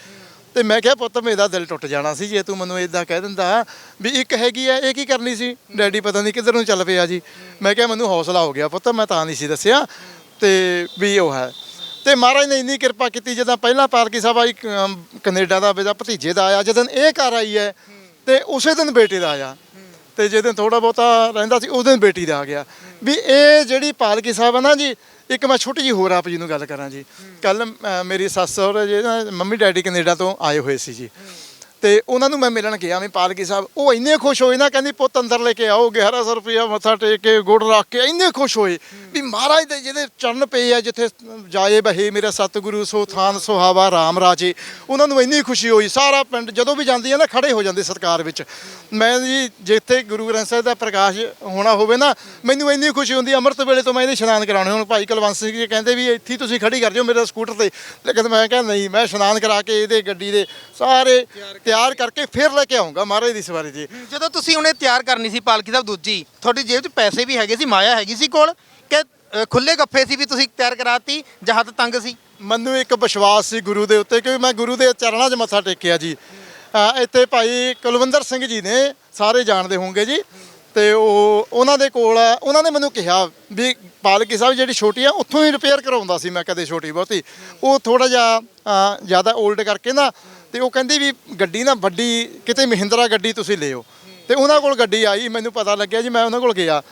ਤੇ ਮੈਂ ਕਿਹਾ ਪੁੱਤ ਮੇਰਾ ਦਿਲ ਟੁੱਟ ਜਾਣਾ ਸੀ ਜੇ ਤੂੰ ਮੈਨੂੰ ਇਦਾਂ ਕਹਿ ਦਿੰਦਾ ਵੀ ਇੱਕ ਹੈਗੀ ਆ ਇਹ ਕੀ ਕਰਨੀ ਸੀ? ਡੈਡੀ ਪਤਾ ਨਹੀਂ ਕਿੱਧਰ ਨੂੰ ਚੱਲ ਪਿਆ ਜੀ। ਮੈਂ ਕਿਹਾ ਮੈਨੂੰ ਹੌਸਲਾ ਹੋ ਗਿਆ ਪੁੱਤ ਮੈਂ ਤਾਂ ਨਹੀਂ ਸੀ ਦੱਸਿਆ ਤੇ ਵੀ ਉਹ ਹੈ। ਤੇ ਮਹਾਰਾਜ ਨੇ ਇੰਨੀ ਕਿਰਪਾ ਕੀਤੀ ਜਦੋਂ ਪਹਿਲਾਂ ਪਾਲਕੀ ਸਾਹਿਬ ਆਈ ਅਮ, ਕੈਨੇਡਾ ਦਾ ਮੇਰਾ ਭਤੀਜੇ ਦਾ ਆਇਆ ਜਦੋਂ ਇਹ ਘਰ ਆਈ ਹੈ ਤੇ ਉਸੇ ਦਿਨ ਬੇਟੇ ਦਾ ਆਇਆ। ਤੇ ਜਦੋਂ ਥੋੜਾ ਬਹੁਤਾ ਰਹਿੰਦਾ ਸੀ ਉਸ ਦਿਨ ਬੇਟੀ ਦਾ ਆ ਗਿਆ। ਵੀ ਇਹ ਜਿਹੜੀ ਪਾਲਕੀ ਸਾਹਿਬ ਆ ਨਾ ਜੀ ਇੱਕ ਮੈਂ ਛੋਟੀ ਜੀ ਹੋਰ ਆਪ ਜੀ ਨੂੰ ਗੱਲ ਕਰਾਂ ਜੀ। ਕੱਲ ਮੇਰੀ ਸੱਸ ਔਰ ਜਿਹੜਾ ਮੰਮੀ ਡੈਡੀ ਕੈਨੇਡਾ ਤੋਂ ਆਏ ਹੋਏ ਸੀ ਜੀ। ਤੇ ਉਹਨਾਂ ਨੂੰ ਮੈਂ ਮਿਲਣ ਗਿਆ ਮੈਂ ਪਾਲਕੀ ਸਾਹਿਬ, ਉਹ ਇੰਨੇ ਖੁਸ਼ ਹੋਏ ਨਾ, ਕਹਿੰਦੀ, ਪੁੱਤ ਅੰਦਰ ਲੈ ਕੇ ਆਓ 1100 ਰੁਪਇਆ ਮੱਥਾ ਟੇਕ ਕੇ ਗੁੜ ਰੱਖ ਕੇ, ਇੰਨੇ ਖੁਸ਼ ਹੋਏ ਵੀ ਮਹਾਰਾਜ ਦੇ ਜਿਹਦੇ ਚਰਨ ਪਏ ਆ, ਜਿੱਥੇ ਜਾਏ ਬਹੇ ਮੇਰਾ ਸਤਿਗੁਰੂ, ਸੋ ਥਾਨ ਸੁਹਾਵਾ ਰਾਮ ਰਾਜੇ। ਉਹਨਾਂ ਨੂੰ ਇੰਨੀ ਖੁਸ਼ੀ ਹੋਈ, ਸਾਰਾ ਪਿੰਡ ਜਦੋਂ ਵੀ ਜਾਂਦੀ ਆ ਨਾ, ਖੜੇ ਹੋ ਜਾਂਦੇ ਸਤਕਾਰ ਵਿੱਚ। ਮੈਂ ਜੀ, ਜਿੱਥੇ ਗੁਰੂ ਗ੍ਰੰਥ ਸਾਹਿਬ ਦਾ ਪ੍ਰਕਾਸ਼ ਹੋਣਾ ਹੋਵੇ ਨਾ, ਮੈਨੂੰ ਇੰਨੀ ਖੁਸ਼ੀ ਹੁੰਦੀ, ਅੰਮ੍ਰਿਤ ਵੇਲੇ ਤੋਂ ਮੈਂ ਇਹਦੇ ਇਸ਼ਨਾਨ ਕਰਾਉਣੇ। ਹੁਣ ਭਾਈ ਕੁਲਵੰਤ ਸਿੰਘ ਜੀ ਕਹਿੰਦੇ ਵੀ ਇੱਥੇ ਤੁਸੀਂ ਖੜੀ ਕਰ ਜਿਓ ਮੇਰਾ ਸਕੂਟਰ ਤੇ। ਲੇਕਿਨ ਮੈਂ ਕਿਹਾ, ਨਹੀਂ, ਮੈਂ ਇਸ਼ਨਾਨ ਕਰਾ ਕੇ ਇਹਦੇ ਗੱਡੀ ਦੇ ਸਾਰੇ ਤਿਆਰ ਕਰਕੇ ਫਿਰ ਲੈ ਕੇ ਆਉਂਗਾ ਮਹਾਰਾਜ ਦੀ ਸਵਾਰੀ ਜੀ। ਜਦੋਂ ਤੁਸੀਂ ਉਹਨੇ ਤਿਆਰ ਕਰਨੀ ਸੀ ਪਾਲਕੀ ਸਾਹਿਬ ਦੂਜੀ ਤੁਹਾਡੀ ਜੇਬ 'ਚ ਪੈਸੇ ਵੀ ਹੈਗੇ ਸੀ ਮਾਇਆ ਹੈਗੀ ਸੀ ਕੋਲ? ਕਿ ਅ, ਖੁੱਲੇ ਗੱਫੇ ਸੀ ਵੀ ਤੁਸੀਂ ਤਿਆਰ ਕਰਾਤੀ ਜਾਂ ਹੱਥ ਤੰਗ ਸੀ? ਮੈਨੂੰ ਇੱਕ ਵਿਸ਼ਵਾਸ ਸੀ ਗੁਰੂ ਦੇ ਉੱਤੇ ਕਿ ਮੈਂ ਗੁਰੂ ਦੇ ਚਰਨਾਂ 'ਚ ਮੱਥਾ ਟੇਕਿਆ ਜੀ। ਇੱਥੇ ਭਾਈ ਕੁਲਵਿੰਦਰ ਸਿੰਘ ਜੀ ਨੇ ਸਾਰੇ ਜਾਣਦੇ ਹੋਣਗੇ ਜੀ। ਤੇ ਉਹ ਉਹਨਾਂ ਦੇ ਕੋਲ ਆ, ਉਹਨਾਂ ਨੇ ਮੈਨੂੰ ਕਿਹਾ ਵੀ ਪਾਲਕੀ ਸਾਹਿਬ ਜਿਹੜੀ ਛੋਟੀ ਆ ਉੱਥੋਂ ਹੀ ਰਿਪੇਅਰ ਕਰਾਉਂਦਾ ਸੀ ਮੈਂ ਕਦੇ ਛੋਟੀ ਬਹੁਤੀ। ਉਹ ਥੋੜਾ ਜਿਹਾ ਜ਼ਿਆਦਾ 올ਡ ਕਰਕੇ ਨਾ ਤੇ ਉਹ ਕਹਿੰਦੀ ਵੀ ਗੱਡੀ ਨਾ ਵੱਡੀ, ਕਿਤੇ ਮਹਿੰਦਰਾ ਗੱਡੀ ਤੁਸੀਂ ਲਿਓ। ਤੇ ਉਹਨਾਂ ਕੋਲ ਗੱਡੀ ਆਈ, ਮੈਨੂੰ ਪਤਾ ਲੱਗਿਆ ਜੀ ਮੈਂ ਉਹਨਾਂ ਕੋਲ ਗਿਆ।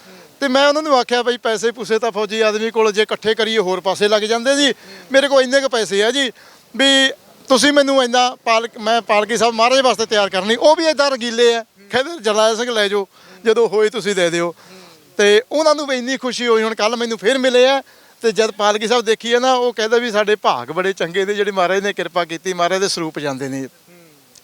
ਤੇ ਮੈਂ ਉਹਨਾਂ ਨੂੰ ਆਖਿਆ ਬਈ ਪੈਸੇ ਪੂਸੇ ਤਾਂ ਫੌਜੀ ਆਦਮੀ ਕੋਲ ਜੇ ਇਕੱਠੇ ਕਰੀਏ ਹੋਰ ਪਾਸੇ ਲੱਗ ਜਾਂਦੇ ਜੀ। ਮੇਰੇ ਕੋਲ ਇੰਨੇ ਕੁ ਪੈਸੇ ਆ ਜੀ ਵੀ ਤੁਸੀਂ ਮੈਨੂੰ ਇੰਨਾ ਪਾਲਕ, ਮੈਂ ਪਾਲਕੀ ਸਾਹਿਬ ਮਹਾਰਾਜ ਵਾਸਤੇ ਤਿਆਰ ਕਰਨੀ, ਉਹ ਵੀ ਇਦਾਂ ਰਗੀਲੇ ਆ। ਕਹਿੰਦੇ ਜਰਨੈਲ ਸਿੰਘ ਲੈ ਜਾਓ, ਜਦੋਂ ਹੋਏ ਤੁਸੀਂ ਦੇ ਦਿਓ। ਤੇ ਉਹਨਾਂ ਨੂੰ ਵੀ ਇੰਨੀ ਖੁਸ਼ੀ ਹੋਈ, ਹੁਣ ਕੱਲ ਮੈਨੂੰ ਫੇਰ ਮਿਲੇ ਆ। ਤੇ ਜਦ ਪਾਲਕੀ ਸਾਹਿਬ ਦੇਖੀ ਹੈ ਨਾ, ਉਹ ਕਹਿੰਦਾ ਵੀ ਸਾਡੇ ਭਾਗ ਬੜੇ ਚੰਗੇ ਨੇ, ਜਿਹੜੇ ਮਹਾਰਾਜ ਨੇ ਕਿਰਪਾ ਕੀਤੀ, ਮਹਾਰਾਜ ਦੇ ਸਰੂਪ ਜਾਂਦੇ ਨੇ।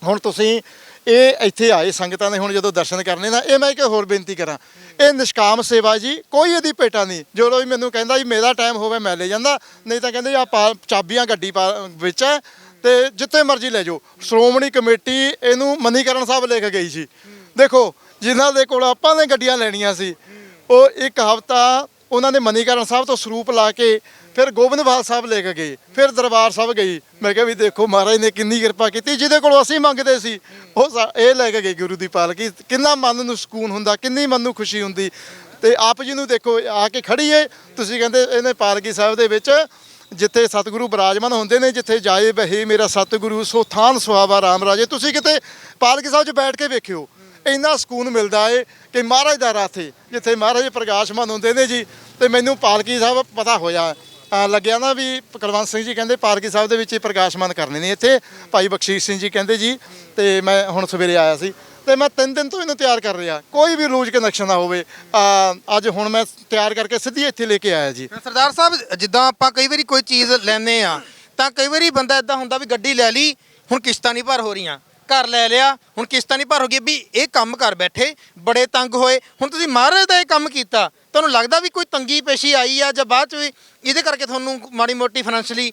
ਹੁਣ ਤੁਸੀਂ ਇਹ ਇੱਥੇ ਆਏ ਸੰਗਤਾਂ ਨੇ ਹੁਣ ਜਦੋਂ ਦਰਸ਼ਨ ਕਰਨੇ ਨਾ, ਇਹ ਮੈਂ ਇੱਕ ਹੋਰ ਬੇਨਤੀ ਕਰਾਂ। ਇਹ ਨਿਸ਼ਕਾਮ ਸੇਵਾ ਜੀ, ਕੋਈ ਇਹਦੀ ਪੇਟਾ ਨਹੀਂ। ਜਦੋਂ ਵੀ ਮੈਨੂੰ ਕਹਿੰਦਾ ਜੀ, ਮੇਰਾ ਟਾਈਮ ਹੋਵੇ, ਮੈਂ ਲੈ ਜਾਂਦਾ। ਨਹੀਂ ਤਾਂ ਕਹਿੰਦੇ ਆ ਚਾਬੀਆਂ ਗੱਡੀ ਪਾ- ਵਿੱਚ ਹੈ ਤੇ ਜਿੱਥੇ ਮਰਜ਼ੀ ਲੈ ਜਾਓ। ਸ਼੍ਰੋਮਣੀ ਕਮੇਟੀ ਇਹਨੂੰ ਮਨੀਕਰਨ ਸਾਹਿਬ ਲੈ ਕੇ ਗਈ ਸੀ। ਦੇਖੋ, ਜਿਨ੍ਹਾਂ ਦੇ ਕੋਲ ਆਪਾਂ ਨੇ ਗੱਡੀਆਂ ਲੈਣੀਆਂ ਸੀ, ਉਹ ਇੱਕ ਹਫਤਾ ਉਹਨਾਂ ਨੇ ਮਨੀਕਰਨ ਸਾਹਿਬ ਤੋਂ ਸਰੂਪ ਲਾ ਕੇ ਫਿਰ ਗੋਬਿੰਦਵਾਲ ਸਾਹਿਬ ਲੈ ਕੇ ਗਏ, ਫਿਰ ਦਰਬਾਰ ਸਾਹਿਬ ਗਈ। ਮੈਂ ਕਿਹਾ ਵੀ ਦੇਖੋ ਮਹਾਰਾਜ ਨੇ ਕਿੰਨੀ ਕਿਰਪਾ ਕੀਤੀ, ਜਿਹਦੇ ਕੋਲ ਅਸੀਂ ਮੰਗਦੇ ਸੀ, ਉਹ ਸਾ- ਇਹ ਲੈ ਕੇ ਗਏ ਗੁਰੂ ਦੀ ਪਾਲਕੀ ਕਿੰਨਾ ਮਨ ਨੂੰ ਸਕੂਨ ਹੁੰਦਾ, ਕਿੰਨੀ ਮਨ ਨੂੰ ਖੁਸ਼ੀ ਹੁੰਦੀ। ਤੇ ਆਪ ਜੀ ਨੂੰ ਦੇਖੋ, ਆ ਕੇ ਖੜੀ ਏ, ਤੁਸੀਂ ਕਹਿੰਦੇ ਇਹਨੇ ਪਾਲਕੀ ਸਾਹਿਬ ਦੇ ਵਿੱਚ ਜਿੱਥੇ ਸਤਿਗੁਰੂ ਬਰਾਜਮਾਨ ਹੁੰਦੇ ਨੇ, ਜਿੱਥੇ ਜਾਏ ਬਹੇ ਮੇਰਾ ਸਤਿਗੁਰੂ, ਸੋ ਥਾਨ ਸੁਹਾਵਾ ਰਾਮ ਰਾਜੇ। ਤੁਸੀਂ ਕਿਤੇ ਪਾਲਕੀ ਸਾਹਿਬ 'ਚ ਬੈਠ ਕੇ ਵੇਖਿਓ। ਇੰਨਾ ਸਕੂਨ ਮਿਲਦਾ ਏ ਕਿ ਮਹਾਰਾਜ ਦਾ ਰਥ ਏ ਜਿੱਥੇ ਮਹਾਰਾਜ ਪ੍ਰਕਾਸ਼ਮਾਨ ਹੁੰਦੇ ਨੇ ਜੀ। ਤੇ ਮੈਨੂੰ ਪਾਲਕੀ ਸਾਹਿਬ ਪਤਾ ਹੋਇਆ। ਲੱਗਿਆ ਨਾ ਵੀ ਕੁਲਵੰਤ ਸਿੰਘ ਜੀ ਕਹਿੰਦੇ ਪਾਲਕੀ ਸਾਹਿਬ ਦੇ ਵਿੱਚ ਹੀ ਪ੍ਰਕਾਸ਼ਮਾਨ ਕਰਨੇ ਨੇ ਇੱਥੇ। ਭਾਈ ਬਖਸ਼ੀਸ਼ ਸਿੰਘ ਜੀ ਕਹਿੰਦੇ ਜੀ, ਤੇ ਮੈਂ ਹੁਣ ਸਵੇਰੇ ਆਇਆ ਸੀ। ਤੇ ਮੈਂ ਤਿੰਨ ਦਿਨ ਤੋਂ ਇਹਨੂੰ ਤਿਆਰ ਕਰ ਰਿਹਾ। ਕੋਈ ਵੀ ਲੂਜ ਕਨੈਕਸ਼ਨ ਨਾ ਹੋਵੇ। ਅੱਜ ਹੁਣ ਮੈਂ ਤਿਆਰ ਕਰਕੇ ਸਿੱਧੀ ਇੱਥੇ ਲੈ ਕੇ ਆਇਆ ਜੀ। ਸਰਦਾਰ ਸਾਹਿਬ, ਜਿੱਦਾਂ ਆਪਾਂ ਕਈ ਵਾਰੀ ਕੋਈ ਚੀਜ਼ ਲੈਨੇ ਆ ਤਾਂ ਕਈ ਵਾਰੀ ਬੰਦਾ ਇਦਾਂ ਹੁੰਦਾ ਵੀ ਗੱਡੀ ਲੈ ਲਈ, ਹੁਣ ਕਿਸ਼ਤਾਂ ਨਹੀਂ ਭਰ ਹੋ ਰਹੀਆਂ। ਘਰ ਲੈ ਲਿਆ। ਹੁਣ ਕਿਸ਼ਤਾਂ ਨਹੀਂ ਭਰ ਹੋ ਗਈ ਵੀ ਇਹ ਕੰਮ ਕਰ ਬੈਠੇ, ਬੜੇ ਤੰਗ ਹੋਏ। ਹੁਣ ਤੁਸੀਂ ਮਹਾਰਾਜ ਦਾ ਇਹ ਕੰਮ ਕੀਤਾ। ਤੁਹਾਨੂੰ ਲੱਗਦਾ ਵੀ ਕੋਈ ਤੰਗੀ ਪੇਸ਼ੀ ਆਈ ਆ ਜਾਂ ਬਾਅਦ ਚ ਵੀ ਇਹਦੇ ਕਰਕੇ ਤੁਹਾਨੂੰ ਮਾੜੀ ਮੋਟੀ ਫਾਈਨੈਂਸ਼ਲੀ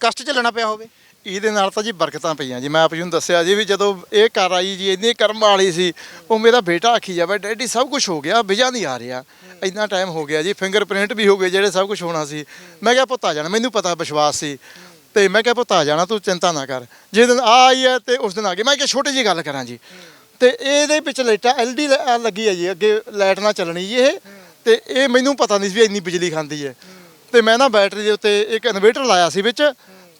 ਕਸ਼ਟ ਝੱਲਣਾ ਪਿਆ ਹੋਵੇ? ਇਹਦੇ ਨਾਲ ਤਾਂ ਜੀ ਬਰਕਤਾਂ ਪਈਆਂ ਜੀ। ਮੈਂ ਆਪ ਜੀ ਨੂੰ ਦੱਸਿਆ ਜੀ ਵੀ ਜਦੋਂ ਇਹ ਘਰ ਆਈ ਜੀ, ਇੰਨੀ ਕਰਮ ਵਾਲੀ ਸੀ, ਉਹ ਮੇਰਾ ਬੇਟਾ ਆਖੀ ਜਾਵੇ, ਡੈਡੀ, ਸਭ ਕੁਝ ਹੋ ਗਿਆ ਵਿਜਾ ਨਹੀਂ ਆ ਰਿਹਾ। ਇੰਨਾ ਟਾਈਮ ਹੋ ਗਿਆ ਜੀ। ਫਿੰਗਰਪ੍ਰਿੰਟ ਵੀ ਹੋ ਗਏ ਜਿਹੜੇ ਸਭ ਕੁਝ ਹੋਣਾ ਸੀ। ਮੈਂ ਕਿਹਾ, ਪੁੱਤ ਆ ਜਾਣਾ। ਮੈਨੂੰ ਪਤਾ ਵਿਸ਼ਵਾਸ ਸੀ। ਤੇ ਮੈਂ ਕਿਹਾ ਪੁੱਤ ਆ ਜਾਣਾ ਤੂੰ, ਚਿੰਤਾ ਨਾ ਕਰ। ਜੇ ਦਿਨ ਆ ਆਈ ਹੈ ਤੇ ਉਸ ਦਿਨ ਆ ਗਏ ਮੈਂ ਕਿਹਾ ਛੋਟੀ ਜੀ ਗੱਲ ਕਰਾਂ ਜੀ। ਤੇ ਇਹਦੇ ਵਿੱਚ ਲਾਈਟਾਂ ਐਲਡੀ ਲੱਗੀ ਹੈ ਜੀ, ਅੱਗੇ ਲਾਈਟ ਨਾ ਚੱਲਣੀ ਜੀ ਇਹ। ਤੇ ਇਹ ਮੈਨੂੰ ਪਤਾ ਨਹੀਂ ਸੀ ਵੀ ਇੰਨੀ ਬਿਜਲੀ ਖਾਂਦੀ ਹੈ। ਤੇ ਮੈਂ ਨਾ ਬੈਟਰੀ ਦੇ ਉੱਤੇ ਇੱਕ ਇਨਵੇਟਰ ਲਾਇਆ ਸੀ ਵਿੱਚ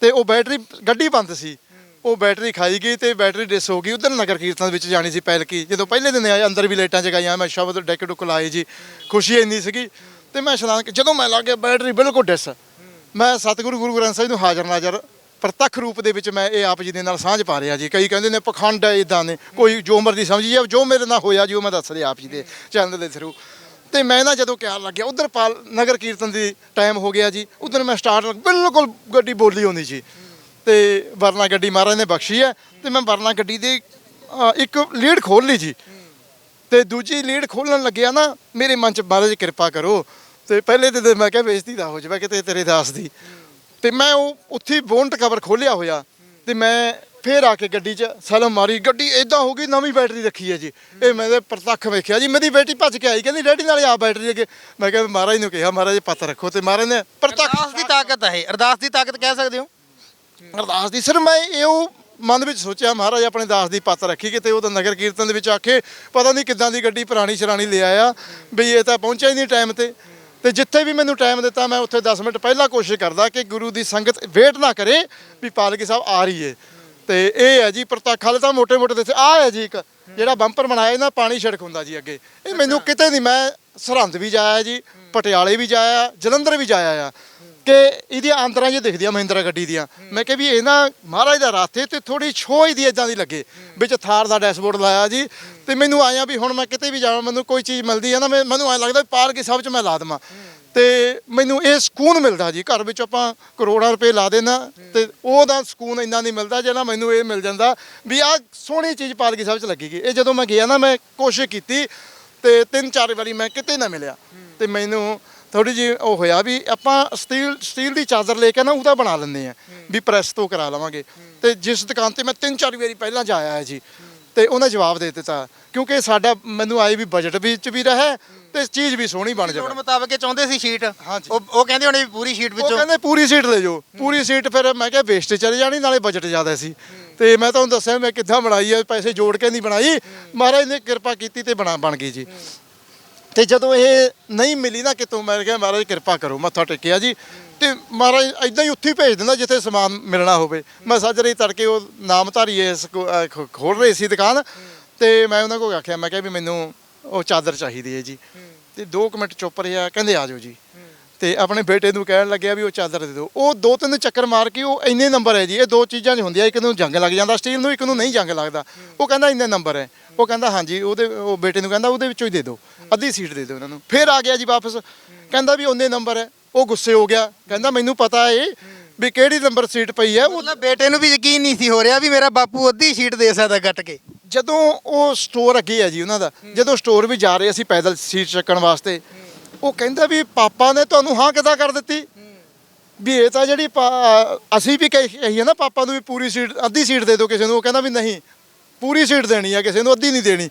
ਤੇ ਉਹ ਬੈਟਰੀ ਗੱਡੀ ਬੰਦ ਸੀ। ਉਹ ਬੈਟਰੀ ਖਾਈ ਗਈ ਤੇ ਬੈਟਰੀ ਡਿਸ ਹੋ ਗਈ। ਉਧਰ ਨਗਰ ਕੀਰਤਨ ਵਿੱਚ ਜਾਣੀ ਸੀ ਪੈਲਕੀ। ਜਦੋਂ ਪਹਿਲੇ ਦਿਨ ਆਏ, ਅੰਦਰ ਵੀ ਲਾਈਟਾਂ ਜਗਾਈਆਂ, ਮੈਂ ਸ਼ਬਦ ਡੈਕ ਡੁੱਕ ਲਾਏ ਜੀ। ਖੁਸ਼ੀ ਇੰਨੀ ਸੀਗੀ। ਤੇ ਮੈਂ ਇਸ਼ਨਾਨ ਜਦੋਂ ਮੈਂ ਲਾ ਕੇ ਬੈਟਰੀ ਬਿਲਕੁਲ ਡਿਸ। ਮੈਂ ਸਤਿਗੁਰੂ ਗੁਰੂ ਗ੍ਰੰਥ ਸਾਹਿਬ ਨੂੰ ਹਾਜ਼ਰ ਨਾਜ਼ਰ ਪ੍ਰਤੱਖ ਰੂਪ ਦੇ ਵਿੱਚ ਮੈਂ ਇਹ ਆਪ ਜੀ ਦੇ ਨਾਲ ਸਾਂਝ ਪਾ ਰਿਹਾ ਜੀ। ਕਈ ਕਹਿੰਦੇ ਨੇ ਪਖੰਡ ਹੈ ਇਦਾਂ ਨੇ ਕੋਈ ਜੋ ਮਰਜ਼ੀ ਸਮਝੀ ਜਾਵੇ, ਜੋ ਮੇਰੇ ਨਾਲ ਹੋਇਆ ਜੀ, ਉਹ ਮੈਂ ਦੱਸ ਰਿਹਾ ਆਪ ਜੀ ਦੇ ਚੈਨਲ ਦੇ ਥਰੂ ਤੇ ਮੈਂ ਨਾ ਜਦੋਂ ਕਿਆ ਲੱਗਿਆ, ਉਧਰ ਪਾਲ ਨਗਰ ਕੀਰਤਨ ਦੀ ਟਾਈਮ ਹੋ ਗਿਆ ਜੀ, ਉਧਰ ਮੈਂ ਸਟਾਰਟ ਬਿਲਕੁਲ ਗੱਡੀ ਬੋਲੀ ਹੁੰਦੀ ਸੀ ਤੇ ਵਰਨਾ ਗੱਡੀ ਮਹਾਰਾਜ ਨੇ ਬਖਸ਼ੀ ਹੈ, ਤੇ ਮੈਂ ਵਰਨਾ ਗੱਡੀ ਦੇ ਇੱਕ ਲੀਡ ਖੋਲ ਲਈ ਜੀ। ਤੇ ਦੂਜੀ ਲੀਡ ਖੋਲਣ ਲੱਗਿਆ ਨਾ, ਮੇਰੇ ਮਨ ਚ ਮਹਾਰਾਜ ਕਿਰਪਾ ਕਰੋ। ਤੇ ਪਹਿਲੇ ਦਿਨ ਮੈਂ ਕਿਹਾ ਬੇਇੱਜ਼ਤੀ ਦਾ ਹੋ ਜਾਵੇ ਕਿਤੇ ਤੇਰੇ ਦਾਸ ਦੀ। ਤੇ ਮੈਂ ਉਹ ਉੱਥੇ ਬੋਨਟ ਕਵਰ ਖੋਲਿਆ ਹੋਇਆ ਤੇ ਮੈਂ ਫੇਰ ਆ ਕੇ ਗੱਡੀ 'ਚ ਸਲਮ ਮਾਰੀ। ਗੱਡੀ ਇਦਾਂ ਹੋ ਗਈ ਨਵੀਂ ਬੈਟਰੀ ਰੱਖੀ ਹੈ ਜੀ। ਇਹ ਮੈਂ ਤੇ ਪ੍ਰਤੱਖ ਵੇਖਿਆ ਜੀ। ਮੇਰੀ ਬੇਟੀ ਭੱਜ ਕੇ ਆਈ ਕਹਿੰਦੀ ਡੈਡੀ ਨਾਲੇ ਆ ਬੈਟਰੀ ਅੱਗੇ। ਮੈਂ ਕਿਹਾ ਮਹਾਰਾਜ ਨੂੰ ਕਿਹਾ ਮਹਾਰਾਜ ਪੱਤ ਰੱਖੋ। ਤੇ ਮਹਾਰਾਜ ਨੇ ਪ੍ਰਤੱਖ ਅਰਦਾਸ ਦੀ ਤਾਕਤ ਹੈ ਅਰਦਾਸ ਦੀ ਤਾਕਤ ਕਹਿ ਸਕਦੇ ਹੋ? ਅਰਦਾਸ ਦੀ ਸਿਰ ਮੈਂ ਇਹੋ ਮਨ ਵਿੱਚ ਸੋਚਿਆ ਮਹਾਰਾਜ ਆਪਣੇ ਦਾਸ ਦੀ ਪੱਤ ਰੱਖੀ ਕਿਤੇ ਉਹਦਾ ਨਗਰ ਕੀਰਤਨ ਦੇ ਵਿੱਚ ਆਖੇ ਪਤਾ ਨਹੀਂ ਕਿੱਦਾਂ ਦੀ ਗੱਡੀ ਪੁਰਾਣੀ ਸ਼ਰਾਣੀ ਲੈ ਆਇਆ ਵੀ ਇਹ ਤਾਂ ਪਹੁੰਚਿਆ ਹੀ ਨਹੀਂ ਟਾਈਮ ਤੇ। ਤੇ ਜਿੱਥੇ ਵੀ ਮੈਨੂੰ ਟਾਈਮ ਦਿੱਤਾ ਮੈਂ ਉੱਥੇ 10 ਮਿੰਟ ਪਹਿਲਾਂ ਕੋਸ਼ਿਸ਼ ਕਰਦਾ ਕਿ ਗੁਰੂ ਦੀ ਸੰਗਤ ਵੇਟ ਨਾ ਕਰੇ ਵੀ ਪਾਲਕੀ ਸਾਹਿਬ ਆ ਰਹੀ ਏ। ਤੇ ਇਹ ਹੈ ਜੀ ਪ੍ਰਤੱਖ ਹਾਲੇ ਤਾਂ ਮੋਟੇ ਮੋਟੇ ਦਿੱਤੇ ਆ ਹੈ ਜੀ ਇੱਕ ਜਿਹੜਾ ਬੰਪਰ ਬਣਾਇਆ ਇਹਦਾ ਪਾਣੀ ਛਿੜਕ ਹੁੰਦਾ ਜੀ ਅੱਗੇ। ਇਹ ਮੈਨੂੰ ਕਿਤੇ ਨਹੀਂ ਮੈਂ ਸਰਹੰਦ ਵੀ ਜਾਇਆ ਜੀ ਪਟਿਆਲੇ ਵੀ ਜਾਇਆ ਜਲੰਧਰ ਵੀ ਜਾਇਆ ਆ। ਕਿ ਇਹਦੀਆਂ ਆਂਦਰਾਂ ਜੇ ਦਿਖਦੀਆਂ ਮਹਿੰਦਰਾ ਗੱਡੀ ਦੀਆਂ। ਮੈਂ ਕਿਹਾ ਵੀ ਇਹ ਨਾ ਮਹਾਰਾਜ ਦਾ ਰਾਤ ਹੈ ਤੇ ਥੋੜੀ ਛੋਹ ਇਹਦੀ ਇਦਾਂ ਦੀ ਲੱਗੇ। ਵਿੱਚ ਥਾਰ ਦਾ ਡੈਸ਼ਬੋਰਡ ਲਾਇਆ ਜੀ। ਤੇ ਮੈਨੂੰ ਆਇਆ ਵੀ ਹੁਣ ਮੈਂ ਕਿਤੇ ਵੀ ਜਾਵਾਂ, ਮੈਨੂੰ ਕੋਈ ਚੀਜ਼ ਮਿਲਦੀ ਹੈ ਨਾ, ਮੈਂ- ਮੈਨੂੰ ਐਂ ਲੱਗਦਾ ਵੀ ਪਾਰ ਕੇ ਸਭ ਚ ਮੈਂ ਲਾ ਦੇਵਾਂ। ਤੇ ਮੈਨੂੰ ਇਹ ਸਕੂਨ ਮਿਲਦਾ ਜੀ। ਘਰ ਵਿੱਚ ਆਪਾਂ ਕਰੋੜਾਂ ਰੁਪਏ ਲਾ ਦੇਣਾ ਤੇ ਉਹਦਾ ਸਕੂਨ ਇੰਨਾ ਨਹੀਂ ਮਿਲਦਾ ਜਿਹੜਾ ਮੈਨੂੰ ਇਹ ਮਿਲ ਜਾਂਦਾ ਵੀ ਆਹ ਸੋਹਣੀ ਚੀਜ਼ ਪਾਲਕੀ ਸਾਹਿਬ ਚ ਲੱਗੇਗੀ ਇਹ ਜਦੋਂ ਮੈਂ ਗਿਆ ਨਾ, ਮੈਂ ਕੋਸ਼ਿਸ਼ ਕੀਤੀ ਤੇ ਤਿੰਨ ਚਾਰ ਵਾਰੀ ਮੈਂ ਕਿਤੇ ਨਾ ਮਿਲਿਆ। ਤੇ ਮੈਨੂੰ ਥੋੜੀ ਜਿਹੀ ਉਹ ਹੋਇਆ ਵੀ ਆਪਾਂ ਸਟੀਲ ਸਟੀਲ ਦੀ ਚਾਦਰ ਲੈ ਕੇ ਨਾ ਉਹਦਾ ਬਣਾ ਲੈਂਦੇ ਆ ਵੀ ਪ੍ਰੈਸ ਤੋਂ ਕਰਾ ਲਵਾਂਗੇ। ਤੇ ਜਿਸ ਦੁਕਾਨ ਤੇ ਮੈਂ ਤਿੰਨ ਚਾਰ ਵਾਰੀ ਪਹਿਲਾਂ ਜਾਇਆ ਹੈ ਜੀ ਤੇ ਉਹਨੇ ਜਵਾਬ ਦੇ ਦਿੱਤਾ ਕਿਉਂਕਿ ਸਾਡਾ ਮੈਨੂੰ ਆਏ ਵੀ ਬਜਟ ਵਿੱਚ ਵੀ ਰਹੇ ਤੇ ਚੀਜ਼ ਵੀ ਸੋਹਣੀ ਬਣ ਲੋੜ ਜਾਵੇ। ਮੁਤਾਬਕ ਇਹ ਚਾਹੁੰਦੇ ਸੀ ਸ਼ੀਟ। ਉਹ ਉਹ ਕਹਿੰਦੇ ਹੋਣੇ ਵੀ ਪੂਰੀ ਸ਼ੀਟ ਉਹ ਵਿੱਚੋਂ। ਕਹਿੰਦੇ ਪੂਰੀ ਸੀਟ ਲੈ ਜਾਓ। ਪੂਰੀ ਸੀਟ ਫਿਰ ਮੈਂ ਕਿਹਾ ਵੇਸਟ ਚਲੀ ਜਾਣੀ ਨਾਲੇ ਬਜਟ ਜ਼ਿਆਦਾ ਸੀ। ਤੇ ਮੈਂ ਤੁਹਾਨੂੰ ਦੱਸਿਆ ਮੈਂ ਕਿੱਦਾਂ ਬਣਾਈ ਹੈ ਪੈਸੇ ਜੋੜ ਕੇ ਨਹੀਂ ਬਣਾਈ। ਮਹਾਰਾਜ ਨੇ ਕਿਰਪਾ ਕੀਤੀ ਤੇ ਬਣਾ ਬਣ ਗਈ ਜੀ। ਤੇ ਜਦੋਂ ਇਹ ਨਹੀਂ ਮਿਲੀ ਨਾ ਕਿਤੋਂ, ਮੈਂ ਕਿਹਾ ਮਹਾਰਾਜ ਕਿਰਪਾ ਕਰੋ, ਮੱਥਾ ਟੇਕਿਆ ਜੀ। ਤੇ ਮਹਾਰਾਜ ਇਦਾਂ ਹੀ ਉੱਥੇ ਹੀ ਭੇਜ ਦਿੰਦਾ ਜਿੱਥੇ ਸਮਾਨ ਮਿਲਣਾ ਹੋਵੇ। ਮੈਂ ਸੱਜਰੇ ਤੜਕੇ ਉਹ ਨਾਮਧਾਰੀ ਇਸ ਖੋਲ ਰਹੇ ਸੀ ਦੁਕਾਨ ਤੇ ਮੈਂ ਉਹਨਾਂ ਕੋਲ ਆਖਿਆ, ਮੈਂ ਕਿਹਾ ਵੀ ਮੈਨੂੰ ਉਹ ਚਾਦਰ ਚਾਹੀਦੀ ਹੈ ਜੀ। ਤੇ 2 ਮਿੰਟ ਚੁੱਪ ਰਿਹਾ, ਕਹਿੰਦੇ ਆ ਜਾਓ ਜੀ। ਤੇ ਆਪਣੇ ਬੇਟੇ ਨੂੰ ਕਹਿਣ ਲੱਗਿਆ ਵੀ ਉਹ ਚਾਦਰ ਦੇ ਦਿਓ। ਉਹ ਦੋ ਤਿੰਨ ਚੱਕਰ ਮਾਰ ਕੇ ਉਹ ਇੰਨੇ ਨੰਬਰ ਹੈ ਜੀ, ਇਹ ਦੋ ਚੀਜ਼ਾਂ 'ਚ ਹੁੰਦੀਆਂ, ਇੱਕ ਨੂੰ ਜੰਗ ਲੱਗ ਜਾਂਦਾ ਸਟੀਲ ਨੂੰ, ਇੱਕ ਨੂੰ ਨਹੀਂ ਜੰਗ ਲੱਗਦਾ। ਉਹ ਕਹਿੰਦਾ ਇੰਨੇ ਨੰਬਰ ਹੈ। ਉਹ ਕਹਿੰਦਾ, ਹਾਂਜੀ, ਉਹਦੇ ਉਹ ਬੇਟੇ ਨੂੰ ਕਹਿੰਦਾ, ਉਹਦੇ ਵਿੱਚੋਂ ਹੀ ਦੇ ਦਿਓ। ਅੱਧੀ ਸੀਟ ਦੇ ਦਿਓ ਉਹਨਾਂ ਨੂੰ। ਫਿਰ ਆ ਗਿਆ ਜੀ ਵਾਪਸ। ਕਹਿੰਦਾ ਵੀ ਉਹਨੇ ਨੰਬਰ ਹੈ ਉਹ ਗੁੱਸੇ ਹੋ ਗਿਆ। ਕਹਿੰਦਾ ਮੈਨੂੰ ਪਤਾ ਏ ਵੀ ਕਿਹੜੀ ਨੰਬਰ ਸੀਟ ਪਈ ਹੈ। ਉਹ ਮਤਲਬ ਬੇਟੇ ਨੂੰ ਵੀ ਯਕੀਨ ਨਹੀਂ ਸੀ ਹੋ ਰਿਹਾ ਵੀ ਮੇਰਾ ਬਾਪੂ ਅੱਧੀ ਸ਼ੀਟ ਦੇ ਸਕਦਾ ਗੱਟ ਕੇ। ਜਦੋਂ ਉਹ ਸਟੋਰ ਅੱਗੇ ਹੈ ਜੀ ਉਹਨਾਂ ਦਾ ਜਦੋਂ ਸਟੋਰ ਵੀ ਜਾ ਰਹੇ ਅਸੀਂ ਪੈਦਲ ਸੀਟ ਚੱਕਣ ਵਾਸਤੇ ਉਹ ਕਹਿੰਦਾ ਵੀ ਪਾਪਾ ਨੇ ਤੁਹਾਨੂੰ ਹਾਂ ਕਿੱਦਾਂ ਕਰ ਦਿੱਤੀ? ਵੀ ਇਹ ਤਾਂ ਜਿਹੜੀ ਪਾ- ਅਸੀਂ ਵੀ ਕਹੀ ਕਹੀ ਹੈ ਨਾ ਪਾਪਾ ਨੂੰ ਵੀ ਪੂਰੀ ਸੀਟ ਅੱਧੀ ਸੀਟ ਦੇ ਦਿਓ ਕਿਸੇ ਨੂੰ। ਉਹ ਕਹਿੰਦਾ ਵੀ ਨਹੀਂ ਪੂਰੀ ਸੀਟ ਦੇਣੀ ਆ ਕਿਸੇ ਨੂੰ ਅੱਧੀ ਨਹੀਂ ਦੇਣੀ।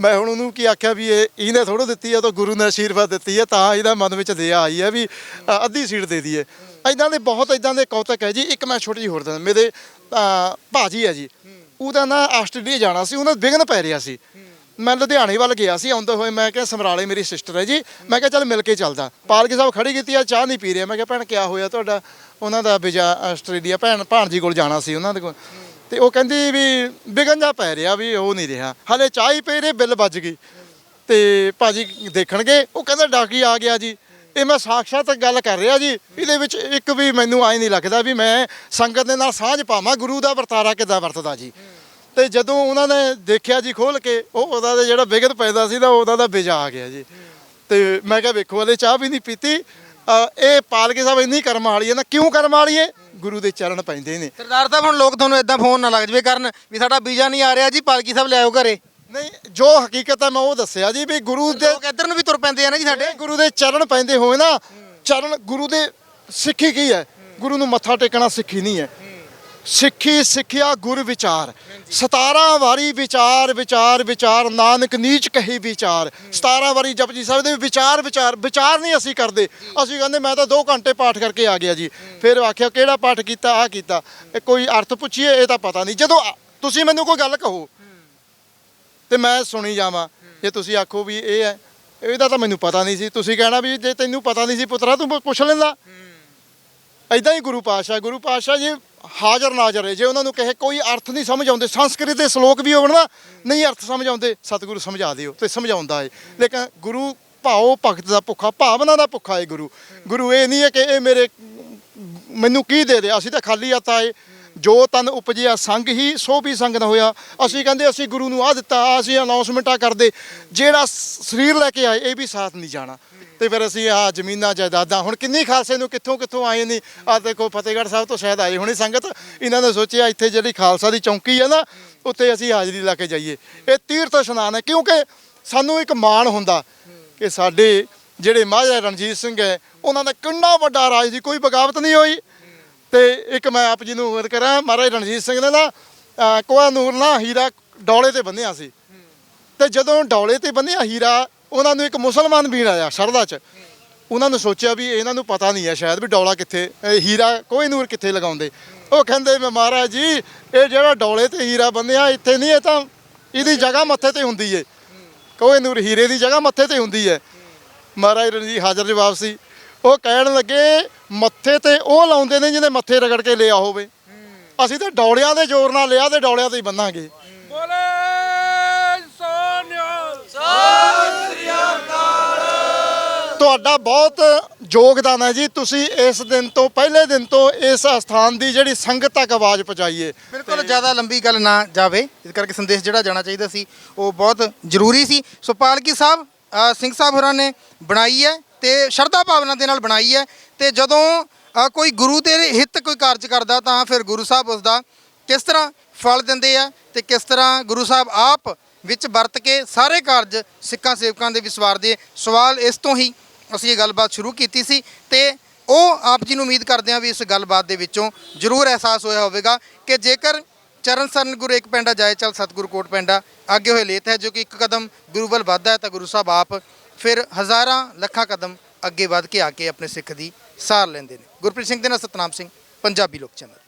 ਮੈਂ ਹੁਣ ਉਹਨੂੰ ਕੀ ਆਖਿਆ ਵੀ ਇਹ ਇਹਨੇ ਥੋੜੋ ਦਿੱਤੀ ਆ ਤਾਂ ਗੁਰੂ ਨੇ ਆਸ਼ੀਰਵਾਦ ਦਿੱਤੀ ਹੈ ਤਾਂ ਇਹਦਾ ਮਨ ਵਿੱਚ ਦਇਆ ਆਈ ਹੈ ਵੀ ਅ, ਅੱਧੀ ਸੀਟ ਦੇ ਦਈਏ। ਇਦਾਂ ਦੇ ਬਹੁਤ ਇਦਾਂ ਦੇ ਕੌਤਕ ਹੈ ਜੀ ਇੱਕ ਮੈਂ ਛੋਟੀ ਜਿਹੀ ਹੋਰ ਦੱਸ ਮੇਰੇ ਅ, ਭਾਜੀ ਹੈ ਜੀ ਉਹਦਾ ਨਾ ਆਸਟ੍ਰੇਲੀਆ ਜਾਣਾ ਸੀ ਉਹਨਾਂ ਵਿਘਨ ਪੈ ਰਿਹਾ ਸੀ। ਮੈਂ ਲੁਧਿਆਣੇ ਵੱਲ ਗਿਆ ਸੀ ਆਉਂਦੇ ਹੋਏ ਮੈਂ ਕਿਹਾ ਸਮਰਾਲੇ ਮੇਰੀ ਸਿਸਟਰ ਹੈ ਜੀ ਮੈਂ ਕਿਹਾ ਚੱਲ ਮਿਲ ਕੇ ਚੱਲਦਾ। ਪਾਲਕੀ ਸਾਹਿਬ ਖੜੀ ਕੀਤੀ ਆ ਚਾਹ ਨਹੀਂ ਪੀ ਰਿਹਾ ਮੈਂ ਕਿਹਾ ਭੈਣ ਕਿਆ ਹੋਇਆ ਤੁਹਾਡਾ? ਉਹਨਾਂ ਦਾ ਵੀਜ਼ਾ ਆਸਟ੍ਰੇਲੀਆ ਭੈਣ ਭਾਣਜੀ ਕੋਲ ਜਾਣਾ ਸੀ ਉਹਨਾਂ ਦੇ ਕੋਲ। ਤੇ ਉਹ ਕਹਿੰਦੀ ਵੀ ਵਿਘਨ ਜਾ ਪੈ ਰਿਹਾ ਵੀ ਉਹ ਨਹੀਂ ਰਿਹਾ। ਹਲੇ ਚਾਹ ਹੀ ਪਈ ਰਹੇ, ਬਿੱਲ ਵੱਜ ਗਈ। ਤੇ ਭਾਜੀ ਦੇਖਣਗੇ, ਉਹ ਕਹਿੰਦਾ ਡਾਕੀ ਆ ਗਿਆ ਜੀ। ਇਹ ਮੈਂ ਸਾਖਸ਼ਾਤ ਗੱਲ ਕਰ ਰਿਹਾ ਜੀ, ਇਹਦੇ ਵਿੱਚ ਇੱਕ ਵੀ ਮੈਨੂੰ ਆਈ ਨਹੀਂ ਲੱਗਦਾ ਵੀ ਮੈਂ ਸੰਗਤ ਦੇ ਨਾਲ ਸਾਂਝ ਪਾਵਾਂ, ਗੁਰੂ ਦਾ ਵਰਤਾਰਾ ਕਿੱਦਾਂ ਵਰਤਦਾ ਜੀ। ਤੇ ਜਦੋਂ ਉਹਨਾਂ ਨੇ ਦੇਖਿਆ ਜੀ ਖੋਲ ਕੇ, ਉਹ ਉਹਦਾ ਦਾ ਜਿਹੜਾ ਵਿਗਤ ਪੈਦਾ ਸੀ ਨਾ, ਉਹਦਾ ਦਾ ਬਿਜਾ ਆ ਗਿਆ ਜੀ। ਤੇ ਮੈਂ ਕਿਹਾ ਵੇਖੋ, ਹਲੇ ਚਾਹ ਵੀ ਨਹੀਂ ਪੀਤੀ। ਇਹ ਪਾਲਕੇ ਸਾਹਿਬ ਇੰਨੀ ਕਰਮ ਵਾਲੀ ਹੈ ਨਾ, ਕਿਉਂ ਕਰਮ ਵਾਲੀ ਹੈ? ਗੁਰੂ ਦੇ ਚਰਨ ਪੈਂਦੇ ਨੇ। ਸਰਦਾਰ ਸਾਹਿਬ ਹੁਣ ਲੋਕ ਤੁਹਾਨੂੰ ਇਦਾਂ ਫੋਨ ਨਾ ਲੱਗ ਜਵੇ ਕਰਨ ਵੀ ਸਾਡਾ ਵੀਜ਼ਾ ਨਹੀਂ ਆ ਰਿਹਾ ਜੀ ਪਾਲਕੀ ਸਾਹਿਬ ਲਿਆਓ ਘਰੇ। ਨਹੀਂ ਜੋ ਹਕੀਕਤ ਹੈ ਮੈਂ ਉਹ ਦੱਸਿਆ ਜੀ ਵੀ ਗੁਰੂ ਦੇ ਲੋਕ ਇੱਧਰ ਨੂੰ ਵੀ ਤੁਰ ਪੈਂਦੇ ਆ ਨਾ ਜੀ ਸਾਡੇ। ਗੁਰੂ ਦੇ ਚਰਨ ਪੈਂਦੇ ਹੋਏ ਨਾ ਚਰਨ ਗੁਰੂ ਦੇ ਸਿੱਖੀ ਕੀ ਹੈ? ਗੁਰੂ ਨੂੰ ਮੱਥਾ ਟੇਕਣਾ ਸਿੱਖੀ ਨਹੀਂ ਹੈ। ਸਿੱਖੀ ਸਿੱਖਿਆ ਗੁਰ ਵਿਚਾਰ। 17 ਵਾਰੀ ਵਿਚਾਰ ਵਿਚਾਰ ਵਿਚਾਰ ਨਾਨਕ ਨੀਚ ਕਹੀ ਵਿਚਾਰ। 17 ਵਾਰੀ ਜਪਜੀ ਸਾਹਿਬ ਦੇ ਵਿਚਾਰ ਵਿਚਾਰ ਵਿਚਾਰ ਨਹੀਂ ਅਸੀਂ ਕਰਦੇ। ਅਸੀਂ ਕਹਿੰਦੇ ਮੈਂ ਤਾਂ 2 ਘੰਟੇ ਪਾਠ ਕਰਕੇ ਆ ਗਿਆ ਜੀ। ਫਿਰ ਆਖਿਆ ਕਿਹੜਾ ਪਾਠ ਕੀਤਾ ਆ ਕੀਤਾ। ਇਹ ਕੋਈ ਅਰਥ ਪੁੱਛੀਏ ਇਹ ਤਾਂ ਪਤਾ ਨਹੀਂ। ਜਦੋਂ ਤੁਸੀਂ ਮੈਨੂੰ ਕੋਈ ਗੱਲ ਕਹੋ ਤੇ ਮੈਂ ਸੁਣੀ ਜਾਵਾਂ। ਜੇ ਤੁਸੀਂ ਆਖੋ ਵੀ ਇਹ ਹੈ ਇਹਦਾ ਤਾਂ ਮੈਨੂੰ ਪਤਾ ਨਹੀਂ ਸੀ। ਤੁਸੀਂ ਕਹਿਣਾ ਵੀ ਜੇ ਤੈਨੂੰ ਪਤਾ ਨਹੀਂ ਸੀ ਪੁੱਤਰਾ ਤੂੰ ਪੁੱਛ ਲੈਂਦਾ। ਐਦਾਂ ਹੀ ਗੁਰੂ ਪਾਤਸ਼ਾਹ ਗੁਰੂ ਪਾਤਸ਼ਾਹ ਜੀ ਹਾਜ਼ਰ ਨਾਜ਼ਰ ਹੈ। ਜੇ ਉਹਨਾਂ ਨੂੰ ਕਹੇ ਕੋਈ ਅਰਥ ਨਹੀਂ ਸਮਝ ਆਉਂਦੇ, ਸੰਸਕ੍ਰਿਤ ਦੇ ਸ਼ਲੋਕ ਵੀ ਹੋਣ ਨਾ, ਨਹੀਂ ਅਰਥ ਸਮਝ ਆਉਂਦੇ, ਸਤਿਗੁਰੂ ਸਮਝਾ ਦਿਓ ਤੇ ਸਮਝਾਉਂਦਾ ਹੈ। ਲੇਕਿਨ ਗੁਰੂ ਭਾਉ ਭਗਤ ਦਾ ਭੁੱਖਾ, ਭਾਵਨਾ ਦਾ ਭੁੱਖਾ ਹੈ ਗੁਰੂ। ਗੁਰੂ ਇਹ ਨਹੀਂ ਹੈ ਕਿ ਇਹ ਮੇਰੇ, ਮੈਨੂੰ ਕੀ ਦੇ ਰਿਹਾ ਅਸੀਂ ਤਾਂ ਖਾਲੀ ਹੱਥ ਆਏ। ਜੋ ਤਨ ਉਪਜਿਆ ਸੰਗ ਹੀ, ਸੋ ਵੀ ਸੰਗ ਨਾ ਹੋਇਆ। ਅਸੀਂ ਕਹਿੰਦੇ, ਅਸੀਂ ਗੁਰੂ ਨੂੰ ਆ ਦਿੱਤਾ, ਆਹ ਅਸੀਂ ਅਨਾਉਂਸਮੈਂਟਾਂ ਕਰਦੇ। ਜਿਹੜਾ ਸਰੀਰ ਲੈ ਕੇ ਆਏ, ਇਹ ਵੀ ਸਾਥ ਨਹੀਂ ਜਾਣਾ। ਤੇ ਫਿਰ ਅਸੀਂ ਆ ਜ਼ਮੀਨਾਂ, ਜਾਇਦਾਦਾਂ, ਹੁਣ ਕਿੰਨੀ ਖਾਲਸੇ ਨੂੰ ਕਿੱਥੋਂ ਕਿੱਥੋਂ ਆਏ ਨੇ? ਆ ਦੇਖੋ, ਫਤਿਹਗੜ੍ਹ ਸਾਹਿਬ ਤੋਂ ਸ਼ਾਇਦ ਆਏ ਹੋਣੀ ਸੰਗਤ। ਇਹਨਾਂ ਨੇ ਸੋਚਿਆ, ਇੱਥੇ ਜਿਹੜੀ ਖਾਲਸਾ ਦੀ ਚੌਂਕੀ ਹੈ ਨਾ, ਉੱਥੇ ਅਸੀਂ ਹਾਜ਼ਰੀ ਲਾ ਕੇ ਜਾਈਏ। ਇਹ ਤੀਰਥ ਇਸ਼ਨਾਨ ਹੈ, ਕਿਉਂਕਿ ਸਾਨੂੰ ਇੱਕ ਮਾਣ ਹੁੰਦਾ ਕਿ ਸਾਡੇ ਜਿਹੜੇ ਮਹਾਰਾਜਾ ਰਣਜੀਤ ਸਿੰਘ ਹੈ, ਉਹਨਾਂ ਦਾ ਕਿੰਨਾ ਵੱਡਾ ਰਾਜ ਦੀ ਕੋਈ ਬਗਾਵਤ ਨਹੀਂ ਹੋਈ। ਤੇ ਇੱਕ ਮੈਂ ਆਪ ਜੀ ਨੂੰ ਉਮੀਦ ਕਰਾਂ ਮਹਾਰਾਜ ਰਣਜੀਤ ਸਿੰਘ ਨੇ ਨਾ ਅਹ, ਕੋਹ ਨੂਰ ਨਾ ਹੀਰਾ ਡੌਲੇ ਤੇ ਬੰਨਿਆ ਸੀ। ਤੇ ਜਦੋਂ ਡੌਲੇ ਤੇ ਬੰਨਿਆ ਹੀਰਾ ਉਹਨਾਂ ਨੂੰ ਇੱਕ ਮੁਸਲਮਾਨ ਵੀਰ ਆਇਆ ਸ਼ਰਧਾ 'ਚ। ਉਹਨਾਂ ਨੂੰ ਸੋਚਿਆ ਵੀ ਇਹਨਾਂ ਨੂੰ ਪਤਾ ਨਹੀਂ ਹੈ ਸ਼ਾਇਦ ਵੀ ਡੌਲਾ ਕਿੱਥੇ ਇਹ ਹੀਰਾ ਕੋਈ ਨੂਰ ਕਿੱਥੇ ਲਗਾਉਂਦੇ। ਉਹ ਕਹਿੰਦੇ ਮੈਂ ਮਹਾਰਾਜ ਜੀ ਇਹ ਜਿਹੜਾ ਡੌਲੇ ਤੇ ਹੀਰਾ ਬੰਨਿਆ ਇੱਥੇ ਨਹੀਂ ਇਹ ਤਾਂ ਇਹਦੀ ਜਗ੍ਹਾ ਮੱਥੇ ਤੇ ਹੁੰਦੀ ਏ। ਕੋਈ ਨੂਰ ਹੀਰੇ ਦੀ ਜਗ੍ਹਾ ਮੱਥੇ ਤੇ ਹੁੰਦੀ ਹੈ ਮਹਾਰਾਜ ਰਣਜੀਤ ਹਾਜ਼ਰ ਜਵਾਬ ਸੀ। ਉਹ ਕਹਿਣ ਲੱਗੇ ਮੱਥੇ ਤੇ ਉਹ ਲਾਉਂਦੇ ਨੇ ਜਿਹਨੇ ਮੱਥੇ ਰਗੜ ਕੇ ਲਿਆ ਹੋਵੇ। ਅਸੀਂ ਤਾਂ ਡੌਲਿਆਂ ਦੇ ਜ਼ੋਰ ਨਾਲ ਲਿਆ ਤੇ ਡੌਲਿਆਂ ਤੇ ਹੀ ਬੰਨਾਂਗੇ। ਬੋਲੇ ਸੋਨਿਆ ਤੁਹਾਡਾ ਬਹੁਤ ਯੋਗਦਾਨ ਹੈ ਜੀ। ਤੁਸੀਂ ਇਸ ਦਿਨ ਤੋਂ ਪਹਿਲੇ ਦਿਨ ਤੋਂ ਇਸ ਅਸਥਾਨ ਦੀ ਜਿਹੜੀ ਸੰਗਤ ਤੱਕ ਆਵਾਜ਼ ਪਹੁੰਚਾਈਏ। ਬਿਲਕੁਲ ਜ਼ਿਆਦਾ ਲੰਬੀ ਗੱਲ ਨਾ ਜਾਵੇ। ਇਸ ਕਰਕੇ ਸੰਦੇਸ਼ ਜਿਹੜਾ ਜਾਣਾ ਚਾਹੀਦਾ ਸੀ ਉਹ ਬਹੁਤ ਜ਼ਰੂਰੀ ਸੀ। ਸੋ ਪਾਲਕੀ ਸਾਹਿਬ ਸਿੰਘ ਸਾਹਿਬ ਹੋਰਾਂ ਨੇ ਬਣਾਈ ਹੈ। ਤੇ ਸ਼ਰਧਾ ਭਾਵਨਾ ਦੇ ਨਾਲ ਬਣਾਈ ਹੈ ਤੇ ਜਦੋਂ ਕੋਈ ਗੁਰੂ ਦੇ ਹਿੱਤ ਕੋਈ ਕਾਰਜ ਕਰਦਾ ਤਾਂ ਫਿਰ ਗੁਰੂ ਸਾਹਿਬ ਉਸ ਦਾ ਕਿਸ ਤਰ੍ਹਾਂ ਫਲ ਦਿੰਦੇ ਆ ਤੇ ਕਿਸ ਤਰ੍ਹਾਂ ਗੁਰੂ ਸਾਹਿਬ ਆਪ ਵਿੱਚ ਵਰਤ ਕੇ ਸਾਰੇ ਕਾਰਜ ਸਿੱਖਾਂ, ਸੇਵਕਾਂ ਦੇ ਵਿਸਵਾਰਦੇ ਸਵਾਲ ਇਸ ਤੋਂ ਹੀ ਅਸੀਂ ਇਹ ਗੱਲਬਾਤ ਸ਼ੁਰੂ ਕੀਤੀ ਸੀ ਤੇ ਉਹ ਆਪ ਜੀ ਨੂੰ ਉਮੀਦ ਕਰਦੇ ਹਾਂ ਵੀ ਇਸ ਗੱਲਬਾਤ ਦੇ ਵਿੱਚੋਂ ਜ਼ਰੂਰ ਅਹਿਸਾਸ ਹੋਇਆ ਹੋਵੇਗਾ ਕਿ ਜੇਕਰ ਚਰਨ ਸਰਨ ਗੁਰੂ ਇੱਕ ਪੈਂਡਾ ਜਾਏ ਚਲ ਸਤਿਗੁਰੂ ਕੋਟ ਪੈਂਡਾ ਅੱਗੇ ਹੋਏ ਲੇਤ ਹੈ ਜੋ ਕਿ ਇੱਕ ਕਦਮ ਗੁਰੂ ਵੱਲ ਵੱਧਦਾ ਹੈ ਤਾਂ ਗੁਰੂ ਸਾਹਿਬ ਆਪ ਫਿਰ ਹਜ਼ਾਰਾਂ ਲੱਖਾਂ ਕਦਮ ਅੱਗੇ ਵੱਧ ਕੇ ਆ ਕੇ ਆਪਣੇ ਸਿੱਖ ਦੀ ਸਾਰ ਲੈਂਦੇ ਨੇ। ਗੁਰਪ੍ਰੀਤ ਸਿੰਘ ਦੇ ਨਾਲ ਸਤਨਾਮ ਸਿੰਘ, ਪੰਜਾਬੀ ਲੋਕ ਚੈਨਲ।